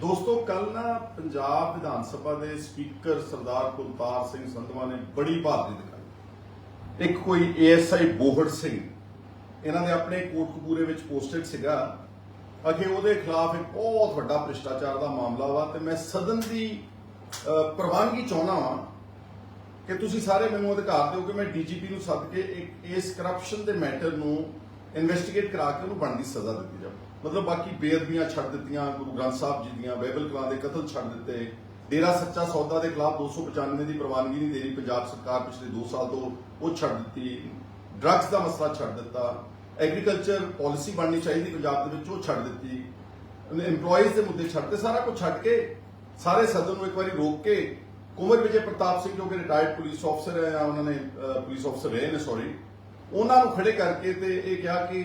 ਦੋਸਤੋ ਕੱਲ ਨਾ ਪੰਜਾਬ ਵਿਧਾਨ ਸਭਾ ਦੇ ਸਪੀਕਰ ਸਰਦਾਰ ਕੁਲਤਾਰ ਸਿੰਘ ਸੰਧਵਾ ਨੇ ਬੜੀ ਬਹਾਦਰੀ ਦਿਖਾਈ। ਇੱਕ ਕੋਈ ਏਐਸਆਈ ਬੋਹੜ ਸਿੰਘ, ਇਹਨਾਂ ਦੇ ਆਪਣੇ ਕੋਟਕਪੂਰੇ ਵਿੱਚ ਪੋਸਟਡ ਸੀਗਾ। ਅਗੇ ਉਹਦੇ ਖਿਲਾਫ ਇੱਕ ਬਹੁਤ ਵੱਡਾ ਭ੍ਰਿਸ਼ਟਾਚਾਰ ਦਾ ਮਾਮਲਾ ਵਾ ਤੇ ਮੈਂ ਸਦਨ ਦੀ ਪ੍ਰਵਾਨਗੀ ਚਾਹੁੰਦਾ ਵਾਂ ਕਿ ਤੁਸੀਂ ਸਾਰੇ ਮੈਨੂੰ ਅਧਿਕਾਰ ਦਿਓ ਕਿ ਮੈਂ ਡੀਜੀਪੀ ਨੂੰ ਸੱਦ ਕੇ ਇੱਕ ਇਸ ਕਰਪਸ਼ਨ ਦੇ ਮੈਟਰ ਨੂੰ ਇਨਵੈਸਟੀਗੇਟ ਕਰਾ ਕੇ ਉਹਨੂੰ ਬਣਦੀ ਸਜ਼ਾ ਦਿੱਤੀ ਜਾਵੇ। ਮਤਲਬ ਬਾਕੀ ਬੇਅਦਬੀਆਂ ਛੱਡ ਦਿੱਤੀਆਂ, ਗੁਰੂ ਗ੍ਰੰਥ ਸਾਹਿਬ ਜੀ ਦੀਆਂ, ਬਾਈਬਲ ਕਲਾਂ ਦੇ ਕਤਲ ਛੱਡ ਦਿੱਤੇ। ਡੇਰਾ ਸੱਚਾ ਸੌਦਾ ਦੇ ਖਿਲਾਫ 295 ਦੀ ਪ੍ਰਵਾਨਗੀ ਨਹੀਂ ਦੇ ਰਹੀ ਪੰਜਾਬ ਸਰਕਾਰ ਪਿਛਲੇ 2 ਸਾਲ ਤੋਂ, ਉਹ ਛੱਡ ਦਿੱਤੀ। ਡਰੱਗਸ ਦਾ ਮਸਲਾ ਛੱਡ ਦਿੱਤਾ। ਐਗਰੀਕਲਚਰ ਪਾਲਿਸੀ ਬਣਨੀ ਚਾਹੀਦੀ ਪੰਜਾਬ ਦੇ ਵਿੱਚ, ਉਹ ਛੱਡ ਦਿੱਤੀ। EMPLOYEES ਦੇ ਮੁੱਦੇ ਛੱਡ ਤੇ ਸਾਰਾ ਕੁਝ ਛੱਡ ਕੇ, ਸਾਰੇ ਸਦਨ ਨੂੰ ਇੱਕ ਵਾਰੀ ਰੋਕ ਕੇ ਕੁਮਰ ਵਿਜੇ ਪ੍ਰਤਾਪ ਸਿੰਘ ਜੋ ਕਿ ਰਿਟਾਇਰਡ ਪੁਲਿਸ ਅਫਸਰ ਹੈ ਉਹਨਾਂ ਨੇ ਪੁਲਿਸ ਅਫਸਰ ਰਹੇ ਨੇ ਸੌਰੀ ਉਹਨਾਂ ਨੂੰ ਖੜੇ ਕਰਕੇ ਤੇ ਇਹ ਕਿਹਾ ਕਿ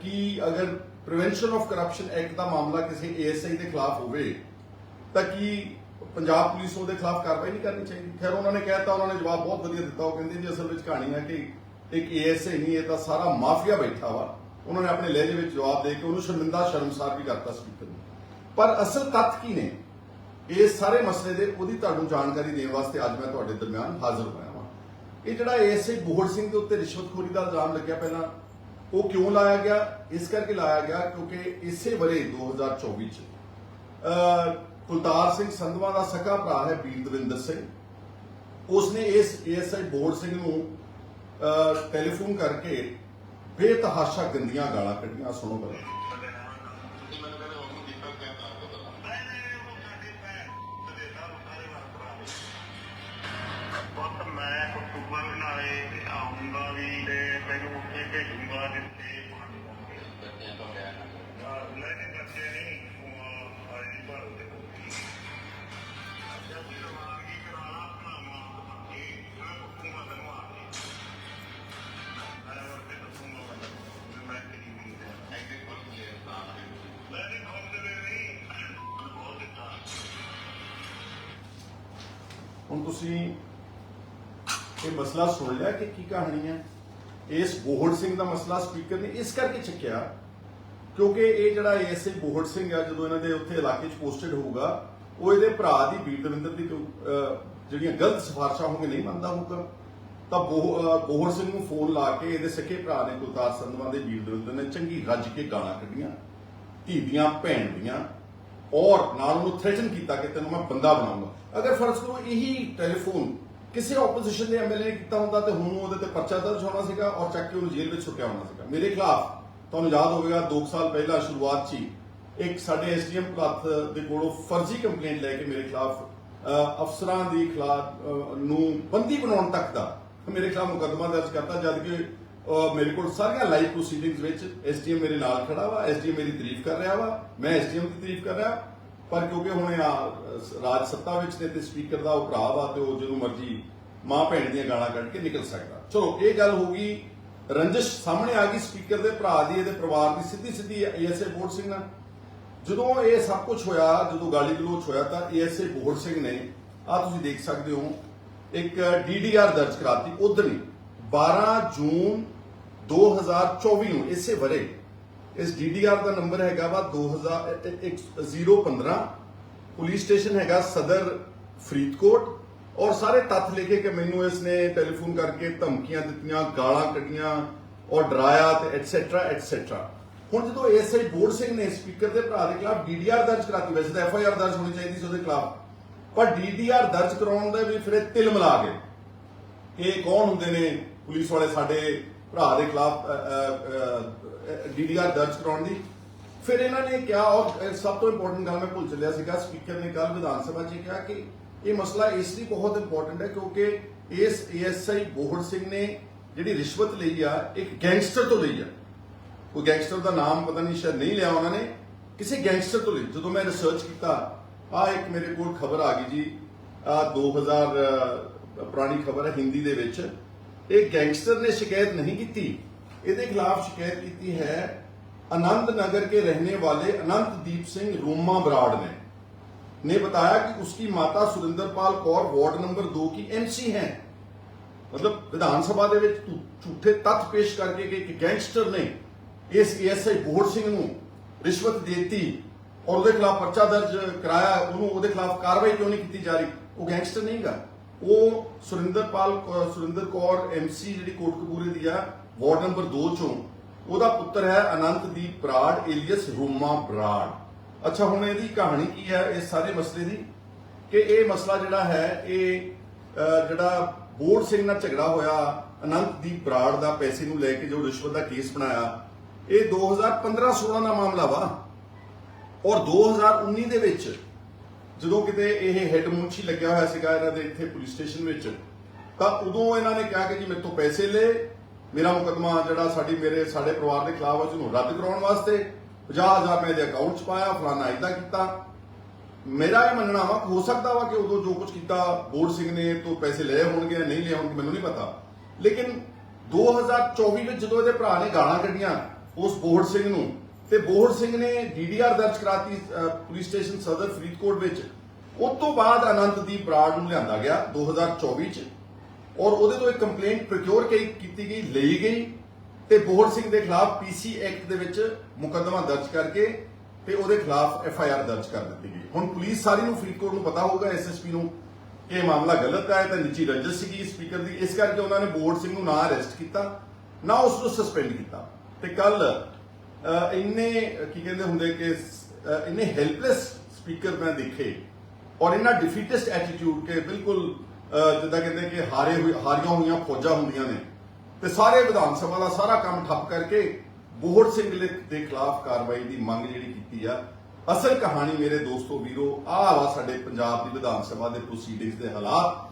ਕੀ ਅਗਰ ਪ੍ਰੀਵੈਂਸ਼ਨ ਆਫ ਕਰਪਸ਼ਨ ਐਕਟ ਦਾ ਮਾਮਲਾ ਕਿਸੇ ਏਐਸਆਈ ਦੇ ਖਿਲਾਫ ਹੋਵੇ, ਤਾਂ ਕੀ ਪੰਜਾਬ ਪੁਲਿਸ ਉਹਦੇ ਖਿਲਾਫ ਕਾਰਵਾਈ ਨਹੀਂ ਕਰਨੀ ਚਾਹੀਦੀ? ਖੈਰ, ਉਹਨਾਂ ਨੇ ਕਹਿਤਾ, ਉਹਨਾਂ ਨੇ ਜਵਾਬ ਬਹੁਤ ਵਧੀਆ ਦਿੱਤਾ। ਉਹ ਕਹਿੰਦੇ ਜੀ, ਅਸਲ ਵਿੱਚ ਕਹਾਣੀ ਹੈ ਕਿ ਇੱਕ ਏਐਸਆਈ ਨਹੀਂ, ਇਹ ਤਾਂ ਸਾਰਾ ਮਾਫੀਆ ਬੈਠਾ ਵਾ। ਉਹਨਾਂ ਨੇ ਆਪਣੇ ਲਹਿਜੇ ਵਿੱਚ ਜਵਾਬ ਦੇ ਕੇ ਉਹਨੂੰ ਸ਼ਰਮਿੰਦਾ, ਸ਼ਰਮਸਾਰ ਵੀ ਕਰਤਾ ਸਪੀਕਰ ਨੂੰ। ਪਰ ਅਸਲ ਤੱਥ ਕੀ ਨੇ? ਇਹ ਸਾਰੇ ਮਸਲੇ ਦੇ ਉਹਦੀ ਤੁਹਾਨੂੰ ਜਾਣਕਾਰੀ ਦੇਣ ਵਾਸਤੇ ਅੱਜ ਮੈਂ ਤੁਹਾਡੇ ਦਰਮਿਆਨ ਹਾਜ਼ਰ ਹੋਇਆ ਹਾਂ ਇਹ ਜਿਹੜਾ ਏਐਸਆਈ ਬੋਹੜ ਸਿੰਘ ਦੇ ਉੱਤੇ ਰਿਸ਼ਵਤਖੋਰੀ ਦਾ ਇਲਜ਼ਾਮ ਲੱਗਿਆ ਪਹਿਲਾਂ ਉਹ ਕਿਉਂ ਲਾਇਆ ਗਿਆ? ਇਸ ਕਰਕੇ ਲਾਇਆ ਗਿਆ ਕਿਉਂਕਿ ਇਸੇ ਵਰੇ 2024 ਚ ਕੁਲਤਾਰ ਸਿੰਘ ਸੰਧਵਾ ਦਾ ਸਕਾ ਭਰਾ ਹੈ ਵੀਰ ਦਵਿੰਦਰ ਸਿੰਘ। ਉਸਨੇ ਇਸ ਏਐਸਆਈ ਬੋਹੜ ਸਿੰਘ ਨੂੰ ਟੈਲੀਫੋਨ ਕਰਕੇ ਬੇਤਹਾਸ਼ਾ ਗੰਦੀਆਂ ਗਾਲਾਂ ਕੱਢੀਆਂ, ਸੁਣੋ ਪਹਿਲਾਂ। ਤੁਸੀਂ ਇਹ ਮਸਲਾ ਸੁਣ ਲਿਆ ਕਿ ਕੀ ਕਹਾਣੀ ਹੈ? ਇਸ ਬੋਹੜ ਸਿੰਘ ਦਾ ਮਸਲਾ ਸਪੀਕਰ ਨੇ ਇਸ ਕਰਕੇ ਚੱਕਿਆ ਕਿਉਂਕਿ ਇਹ ਜਿਹੜਾ ਐਸਏ ਬੋਹੜ ਸਿੰਘ ਆ ਜਦੋਂ ਇਹਨਾਂ ਦੇ ਉੱਥੇ ਇਲਾਕੇ 'ਚ ਪੋਸਟਡ ਹੋਊਗਾ ਉਹ ਇਹਦੇ ਭਰਾ ਦੀ ਵੀਰ ਦਵਿੰਦਰ ਦੀ ਕੋਈ, ਜਿਹੜੀਆਂ ਗਲਤ ਸਿਫਾਰਸ਼ਾਂ ਹੋਣਗੇ ਨਹੀਂ ਮੰਨਦਾ ਹੋਊਗਾ। ਤਾਂ ਬੋਹ- ਅਹ, ਸਿੰਘ ਨੂੰ ਫੋਨ ਲਾ ਕੇ ਇਹਦੇ ਸਕੇ ਭਰਾ ਨੇ ਕੁਲਤਾਰ ਸੰਧਵਾ ਦੇ ਵੀਰ ਦਵਿੰਦਰ ਨੇ ਚੰਗੀ ਰੱਜ ਕੇ ਗਾਲਾਂ ਕੱਢੀਆਂ। ਧੀ ਦੀਆਂ ਭੈਣ ਦੀਆਂ। ਔਰ ਨਾਲ ਉਹਨੂੰ ਥ੍ਰੈਟਨ ਕੀਤਾ ਕਿ ਤੈਨੂੰ ਮੈਂ ਬੰਦਾ ਬਣਾਉਂਗਾ। ਅਗਰ ਫਰਜ਼ ਕਰੋ ਇਹੀ ਟੈਲੀਫੋਨ ਕਿਸੇ ਆਪੋਜੀਸ਼ਨ ਦੇ ਐਮਐਲਏ ਨੇ ਕੀਤਾ ਹੁੰਦਾ ਤੇ ਹੁਣ ਉਹਦੇ ਤੇ ਪਰਚਾ ਦਰਜ ਹੋਣਾ ਸੀਗਾ ਔਰ ਚੱਕ ਕੇ ਉਹਨੂੰ ਜੇਲ੍ਹ ਵਿੱਚ ਸੁੱਟਿਆ ਹੋਣਾ ਸੀਗਾ। ਮੇਰੇ ਖਿਲਾਫ ਤੁਹਾਨੂੰ ਯਾਦ ਹੋਵੇਗਾ 2 ਸਾਲ ਪਹਿਲਾਂ ਸ਼ੁਰੂਆਤ 'ਚ ਇੱਕ ਸਾਡੇ ਐਸਡੀਐਮ ਭਲੱਥ ਦੇ ਕੋਲੋਂ ਫਰਜ਼ੀ ਕੰਪਲੇਂਟ ਲੈ ਕੇ ਮੇਰੇ ਖਿਲਾਫ ਅਫਸਰਾਂ ਦੀ ਖਿਲਾਫ ਨੂੰ ਬੰਦੀ ਬਣਾਉਣ ਤੱਕ ਦਾ ਮੇਰੇ ਖਿਲਾਫ ਮੁਕੱਦਮਾ ਦਰਜ ਕਰਤਾ, ਜਦ ਕਿ ਮੇਰੇ ਕੋਲ ਸਾਰੀਆਂ ਲਾਈਵ ਪ੍ਰੋਸੀਡਿੰਗਸ ਵਿੱਚ ਐਸਡੀਐਮ ਮੇਰੇ ਨਾਲ ਖੜਾ ਵਾ ਐਸਡੀਐਮ ਮੇਰੀ ਤਾਰੀਫ ਕਰ ਰਿਹਾ ਵਾ ਮੈਂ ਐਸਡੀਐਮ ਦੀ ਤਾਰੀਫ ਕਰ ਰਿਹਾ ਪਰ ਕਿਉਂਕਿ ਹੁਣ ਆ, ਰਾਜ ਸੱਤਾ ਵਿੱਚ ਨੇ ਤੇ ਸਪੀਕਰ ਦਾ ਉਹ ਭਰਾ ਵਾ ਤੇ ਉਹ ਜਦੋਂ ਮਰਜ਼ੀ ਮਾਂ ਭੈਣ ਦੀਆਂ ਗਾਲਾਂ ਕੱਢ ਕੇ ਨਿਕਲ ਸਕਦਾ। ਚਲੋ ਇਹ ਗੱਲ ਹੋ ਗਈ ਰੰਜਿਸ਼ ਸਾਹਮਣੇ ਆ ਗਈ ਸਪੀਕਰ ਦੇ ਭਰਾ ਦੀ ਇਹਦੇ ਪਰਿਵਾਰ ਦੀ ਸਿੱਧੀ ਸਿੱਧੀ ਏਐਸਏ ਬੋਰਡ ਸਿੰਘ ਨਾਲ। ਜਦੋਂ ਇਹ ਸਭ ਕੁਝ ਹੋਇਆ ਜਦੋਂ ਗਾਲੀ ਗਲੋਚ ਹੋਇਆ ਤਾਂ ਏਐਸਏ ਬੋਹੜ ਸਿੰਘ ਨੇ ਆ ਤੁਸੀਂ ਦੇਖ ਸਕਦੇ ਹੋ ਇੱਕ ਡੀਡੀਆਰ ਦਰਜ ਕਰਾਤੀ ਉਦਣੀ 12 ਜੂਨ 2024 ਨੂੰ, ਇਸੇ ਵਰੇ ਇਸ ਡੀਡੀਆਰ ਦਾ ਨੰਬਰ ਹੈਗਾ ਵਾ 2015 ਪੁਲਿਸ ਸਟੇਸ਼ਨ ਹੈਗਾ ਸਦਰ ਫਰੀਦਕੋਟ, ਔਰ ਸਾਰੇ ਤੱਥ ਲਿਖੇ ਕਿ ਮੈਨੂੰ ਇਸਨੇ ਟੈਲੀਫੋਨ ਕਰਕੇ ਧਮਕੀਆਂ ਦਿੱਤੀਆਂ, ਗਾਲਾਂ ਕੱਢੀਆਂ, ਔਰ ਡਰਾਇਆ ਤੇ ਐਟਸੈਟਰਾ ਐਟਸੈਟਰਾ ਹੁਣ ਜਦੋਂ ਐਸਆਈ ਬੋਰਡ ਸਿੰਘ ਨੇ ਸਪੀਕਰ ਦੇ ਭਰਾ ਦੇ ਖਿਲਾਫ ਡੀਡੀਆਰ ਦਰਜ ਕਰਾਤੀ, ਵੈਸੇ ਤਾਂ ਐਫਆਈਆਰ ਦਰਜ ਹੋਣੀ ਚਾਹੀਦੀ ਸੀ ਉਹਦੇ ਖਿਲਾਫ, ਪਰ ਡੀਡੀਆਰ ਦਰਜ ਕਰਾਉਣ ਦਾ ਵੀ ਫਿਰ ਇਹ ਤਿਲ ਮਿਲਾ ਗਏ ਇਹ ਕੌਣ ਹੁੰਦੇ ਨੇ ਪੁਲਿਸ ਵਾਲੇ ਸਾਡੇ ਭਰਾ ਦੇ ਖਿਲਾਫ ਡੀਡੀਆਰ ਦਰਜ ਕਰਾਉਣ ਦੀ। ਫਿਰ ਇਹਨਾਂ ਨੇ ਕਿਹਾ ਔਰ ਸਭ ਤੋਂ ਇੰਪੋਰਟੈਂਟ ਗੱਲ ਮੈਂ ਭੁੱਲ ਚੱਲਿਆ ਸੀਗਾ ਸਪੀਕਰ ਨੇ ਕੱਲ ਵਿਧਾਨ ਸਭਾ 'ਚ ਕਿਹਾ ਕਿ ਇਹ ਮਸਲਾ ਇਸ ਲਈ ਬਹੁਤ ਇੰਪੋਰਟੈਂਟ ਹੈ ਕਿਉਂਕਿ ਇਸ ਏਐਸਆਈ ਬੋਹੜ ਸਿੰਘ ਨੇ ਜਿਹੜੀ ਰਿਸ਼ਵਤ ਲਈ ਆ ਇੱਕ ਗੈਂਗਸਟਰ ਤੋਂ ਲਈ ਆ। ਕੋਈ ਗੈਂਗਸਟਰ ਦਾ ਨਾਮ ਪਤਾ ਨਹੀਂ ਸ਼ਾਇਦ ਨਹੀਂ ਲਿਆ ਉਹਨਾਂ ਨੇ। ਕਿਸੇ ਗੈਂਗਸਟਰ ਤੋਂ ਲਈ। ਜਦੋਂ ਮੈਂ ਰਿਸਰਚ ਕੀਤਾ ਆ ਇੱਕ ਮੇਰੇ ਕੋਲ ਖਬਰ ਆ ਗਈ ਜੀ। ਆ 2000 ਅ, ਪੁਰਾਣੀ ਖਬਰ ਹੈ ਹਿੰਦੀ ਦੇ ਵਿੱਚ। ਇਹ ਗੈਂਗਸਟਰ ਨੇ ਸ਼ਿਕਾਇਤ नहीं ਕੀਤੀ ਇਹਦੇ ਖਿਲਾਫ ਸ਼ਿਕਾਇਤ ਕੀਤੀ ਹੈ आनंद नगर के रहने वाले अनंतदीप सिंह रोमा बराड़ ने ने बताया कि उसकी माता सुरेंद्र पाल कौर वार्ड नंबर दो की एमसी हैं ਮਤਲਬ ਵਿਧਾਨ ਸਭਾ ਦੇ ਵਿੱਚ ਝੂ- ਝੂਠੇ ਤੱਥ ਪੇਸ਼ ਕਰਕੇ ਕਿ ਇੱਕ ਗੈਂਗਸਟਰ ਨੇ ਇਸ ਏਐਸਆਈ ਬੋਹੜ ਸਿੰਘ ਨੂੰ ਰਿਸ਼ਵਤ ਦੇਤੀ ਔਰ ਉਹਦੇ ਖਿਲਾਫ ਪਰਚਾ ਦਰਜ ਕਰਾਇਆ ਉਹਨੂੰ ਉਹਦੇ ਖਿਲਾਫ ਕਾਰਵਾਈ ਕਿਉਂ ਨਹੀਂ ਕੀਤੀ ਜਾ ਰਹੀ ਉਹ ਗੈਂਗਸਟਰ ਨਹੀਂਗਾ ਉਹ ਸੁਰਿੰਦਰਪਾਲ ਕੌ- ਸੁਰਿੰਦਰ ਕੌਰ ਐਮਸੀ ਜਿਹੜੀ ਕੋਟਕਪੂਰੇ ਦੀ ਆ, ਵਾਰਡ ਨੰਬਰ 2 ਚੋਂ। ਉਹਦਾ ਪੁੱਤਰ ਹੈ ਅਨੰਤਦੀਪ ਬਰਾੜ, ਏਲੀਅਸ ਰੋਮਾ ਬਰਾੜ। ਅੱਛਾ, ਹੁਣ ਇਹਦੀ ਕਹਾਣੀ ਕੀ ਹੈ? ਇਸ ਸਾਰੇ ਮਸਲੇ ਦੀ? ਕਿ ਇਹ ਮਸਲਾ ਜਿਹੜਾ ਹੈ, ਇਹ ਜਿਹੜਾ ਬੋੜ ਸਿੰਘ ਨਾਲ ਝਗੜਾ ਹੋਇਆ, ਅਨੰਤਦੀਪ ਬਰਾੜ ਦਾ ਪੈਸੇ ਨੂੰ ਲੈ ਕੇ ਜੋ ਰਿਸ਼ਵਤ ਦਾ ਕੇਸ ਬਣਾਇਆ, ਇਹ 2015-16 ਦਾ ਮਾਮਲਾ ਵਾ। ਔਰ 2019 ਦੇ ਵਿੱਚ ਜਦੋਂ ਕਿਤੇ ਇਹ ਹੈੱਡ ਮੁੰਸ਼ੀ ਲੱਗਿਆ ਹੋਇਆ ਸੀਗਾ ਇਹਨਾਂ ਦੇ ਇੱਥੇ ਪੁਲਿਸ ਸਟੇਸ਼ਨ ਵਿੱਚ, ਤਾਂ ਉਦੋਂ ਇਹਨਾਂ ਨੇ ਕਿਹਾ ਕਿ ਜੀ ਮੇਰੇ ਤੋਂ ਪੈਸੇ ਲੈ, ਮੇਰਾ ਮੁਕਦਮਾ ਜਿਹੜਾ ਸਾਡੀ ਮੇਰੇ, ਸਾਡੇ ਪਰਿਵਾਰ ਦੇ ਖਿਲਾਫ ਹੈ ਉਹਨੂੰ ਰੱਦ ਕਰਾਉਣ ਵਾਸਤੇ 50000 ਮੈਂ ਇਹਦੇ ਅਕਾਊਂਟ 'ਚ ਪਾਇਆ ਫਲਾਣਾ ਇਦਾਂ ਕੀਤਾ। ਮੇਰਾ ਇਹ ਮੰਨਣਾ ਵਾ, ਹੋ ਸਕਦਾ ਵਾ ਕਿ ਉਦੋਂ ਜੋ ਕੁਝ ਕੀਤਾ ਬੋੜ ਸਿੰਘ ਨੇ ਤੋਂ ਪੈਸੇ ਲਏ ਹੋਣਗੇ ਜਾਂ ਨਹੀਂ ਲਏ ਹੋਣਗੇ, ਮੈਨੂੰ ਨਹੀਂ ਪਤਾ। ਲੇਕਿਨ 2024 ਵਿੱਚ ਜਦੋਂ ਇਹਦੇ ਭਰਾ ਨੇ ਗਾਲਾਂ ਕੱਢੀਆਂ ਉਸ ਬੋਰਡ ਸਿੰਘ ਨੂੰ ਤੇ ਬੋੜ ਸਿੰਘ ਨੇ ਡੀਡੀਆਰ ਦਰਜ ਕਰਾਤੀ ਪੁਲਿਸ ਸਟੇਸ਼ਨ ਸਦਰ ਫਰੀਦਕੋਟ ਵਿੱਚ। ਉਸ ਤੋਂ ਬਾਅਦ ਅਨੰਤਦੀਪ ਬਰਾੜ ਨੂੰ ਲਿਆਂਦਾ ਗਿਆ 2024 ਚ ਔਰ ਉਹਦੇ ਤੋਂ ਇੱਕ ਕੰਪਲੇਂਟ ਪ੍ਰੋਕਿਉਰ ਕੀਤੀ ਗਈ, ਲਈ ਗਈ ਤੇ ਬੋੜ ਸਿੰਘ ਦੇ ਖਿਲਾਫ ਪੀਸੀ ਐਕਟ ਦੇ ਵਿੱਚ ਮੁਕੱਦਮਾ ਦਰਜ ਕਰਕੇ ਤੇ ਉਹਦੇ ਖਿਲਾਫ ਐਫ ਆਈ ਆਰ ਦਰਜ ਕਰ ਦਿੱਤੀ ਗਈ। ਹੁਣ ਪੁਲਿਸ ਸਾਰੀ ਨੂੰ ਫਰੀਦਕੋਟ ਨੂੰ ਪਤਾ ਹੋਊਗਾ ਐਸਐਸਪੀ ਨੂੰ ਕਿ ਇਹ ਮਾਮਲਾ ਗਲਤ ਹੈ ਤਾਂ ਨਿੱਜੀ ਰੰਜਿਸ਼ ਸੀਗੀ ਸਪੀਕਰ ਦੀ। ਇਸ ਕਰਕੇ ਉਹਨਾਂ ਨੇ ਬੋੜ ਸਿੰਘ ਨੂੰ ਨਾ ਅਰੈਸਟ ਕੀਤਾ, ਨਾ ਉਸ ਨੂੰ ਸਸਪੈਂਡ ਕੀਤਾ। ਤੇ ਕੱਲ ਇੰਨੇ, ਕੀ ਕਹਿੰਦੇ ਹੁੰਦੇ ਕਿ ਇੰਨੇ ਹੈਲਪਲੈਸ ਸਪੀਕਰ ਮੈਂ ਦੇਖੇ ਔਰ ਇਹਨਾਂ ਡਿਫੀਟਿਸਟ ਐਟੀਟਿਊਡ ਕੇ ਬਿਲਕੁਲ ਜਿੱਦਾਂ ਕਹਿੰਦੇ ਕਿ ਹਾਰੇ ਹੋਏ, ਹਾਰੀਆਂ ਹੋਈਆਂ ਫੌਜਾਂ ਹੁੰਦੀਆਂ ਨੇ। ਤੇ ਸਾਰੇ ਵਿਧਾਨ ਸਭਾ ਦਾ ਸਾਰਾ ਕੰਮ ਠੱਪ ਕਰਕੇ ਬੋਹੜ ਸਿੰਘ ਦੇ ਖਿਲਾਫ ਕਾਰਵਾਈ ਦੀ ਮੰਗ ਜਿਹੜੀ ਕੀਤੀ ਆ। ਅਸਲ ਕਹਾਣੀ ਮੇਰੇ ਦੋਸਤੋ ਵੀਰੋ, ਆਹ ਵਾ ਸਾਡੇ ਪੰਜਾਬ ਦੀ ਵਿਧਾਨ ਸਭਾ ਦੇ ਪ੍ਰੋਸੀਡਿੰਗਸ ਦੇ ਹਾਲਾਤ,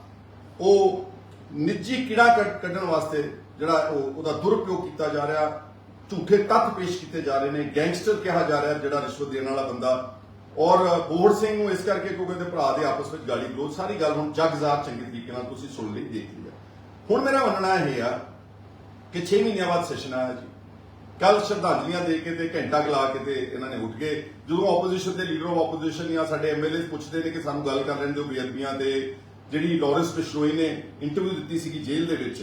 ਉਹ ਨਿੱਜੀ ਕਿੜਾ ਕੱਢ- ਕੱਢਣ ਵਾਸਤੇ ਜਿਹੜਾ ਉਹ, ਉਹਦਾ ਦੁਰਉਪਯੋਗ ਕੀਤਾ ਜਾ ਰਿਹਾ। ਝੂਠੇ ਤੱਥ ਪੇਸ਼ ਕੀਤੇ ਜਾ ਰਹੇ ਨੇ, ਗੈਂਗਸਟਰ ਕਿਹਾ ਜਾ ਰਿਹਾ ਜਿਹੜਾ ਰਿਸ਼ਵਤ ਦੇਣ ਵਾਲਾ ਬੰਦਾ। ਔਰ ਬੋੜ ਸਿੰਘ ਨੂੰ ਇਸ ਕਰਕੇ ਕਿਉਂਕਿ ਉਹਦੇ ਭਰਾ ਦੇ ਆਪਸ ਵਿੱਚ ਗਾਲੀ ਗਲੋਚ, ਸਾਰੀ ਗੱਲ ਹੁਣ ਜਗਜ਼ਾਰ ਚੰਗੇ ਤਰੀਕੇ ਨਾਲ ਤੁਸੀਂ ਸੁਣ ਲਈ, ਦੇਖ ਲਈ ਹੁਣ ਮੇਰਾ ਮੰਨਣਾ ਇਹ ਆ ਕਿ 6 ਮਹੀਨਿਆਂ ਬਾਅਦ ਸੈਸ਼ਨ ਆਇਆ ਜੀ। ਕੱਲ ਸ਼ਰਧਾਂਜਲੀਆਂ ਦੇ ਕੇ ਤੇ ਘੰਟਾ ਗਲਾ ਕੇ ਤੇ ਇਹਨਾਂ ਨੇ ਉੱਠ ਗਏ। ਜਦੋਂ ਆਪੋਜੀਸ਼ਨ ਦੇ ਲੀਡਰ ਆਫ ਆਪੋਜੀਸ਼ਨ ਜਾਂ ਸਾਡੇ ਐਮਐਲਏ ਪੁੱਛਦੇ ਨੇ ਕਿ ਸਾਨੂੰ ਗੱਲ ਕਰ ਲੈਣ ਦਿਓ ਬੇਅਦਬੀਆਂ ਦੇ, ਜਿਹੜੀ ਲੋਰੈਂਸ ਬਿਸ਼ਨੋਈ ਨੇ ਇੰਟਰਵਿਊ ਦਿੱਤੀ ਸੀਗੀ ਜੇਲ੍ਹ ਦੇ ਵਿੱਚ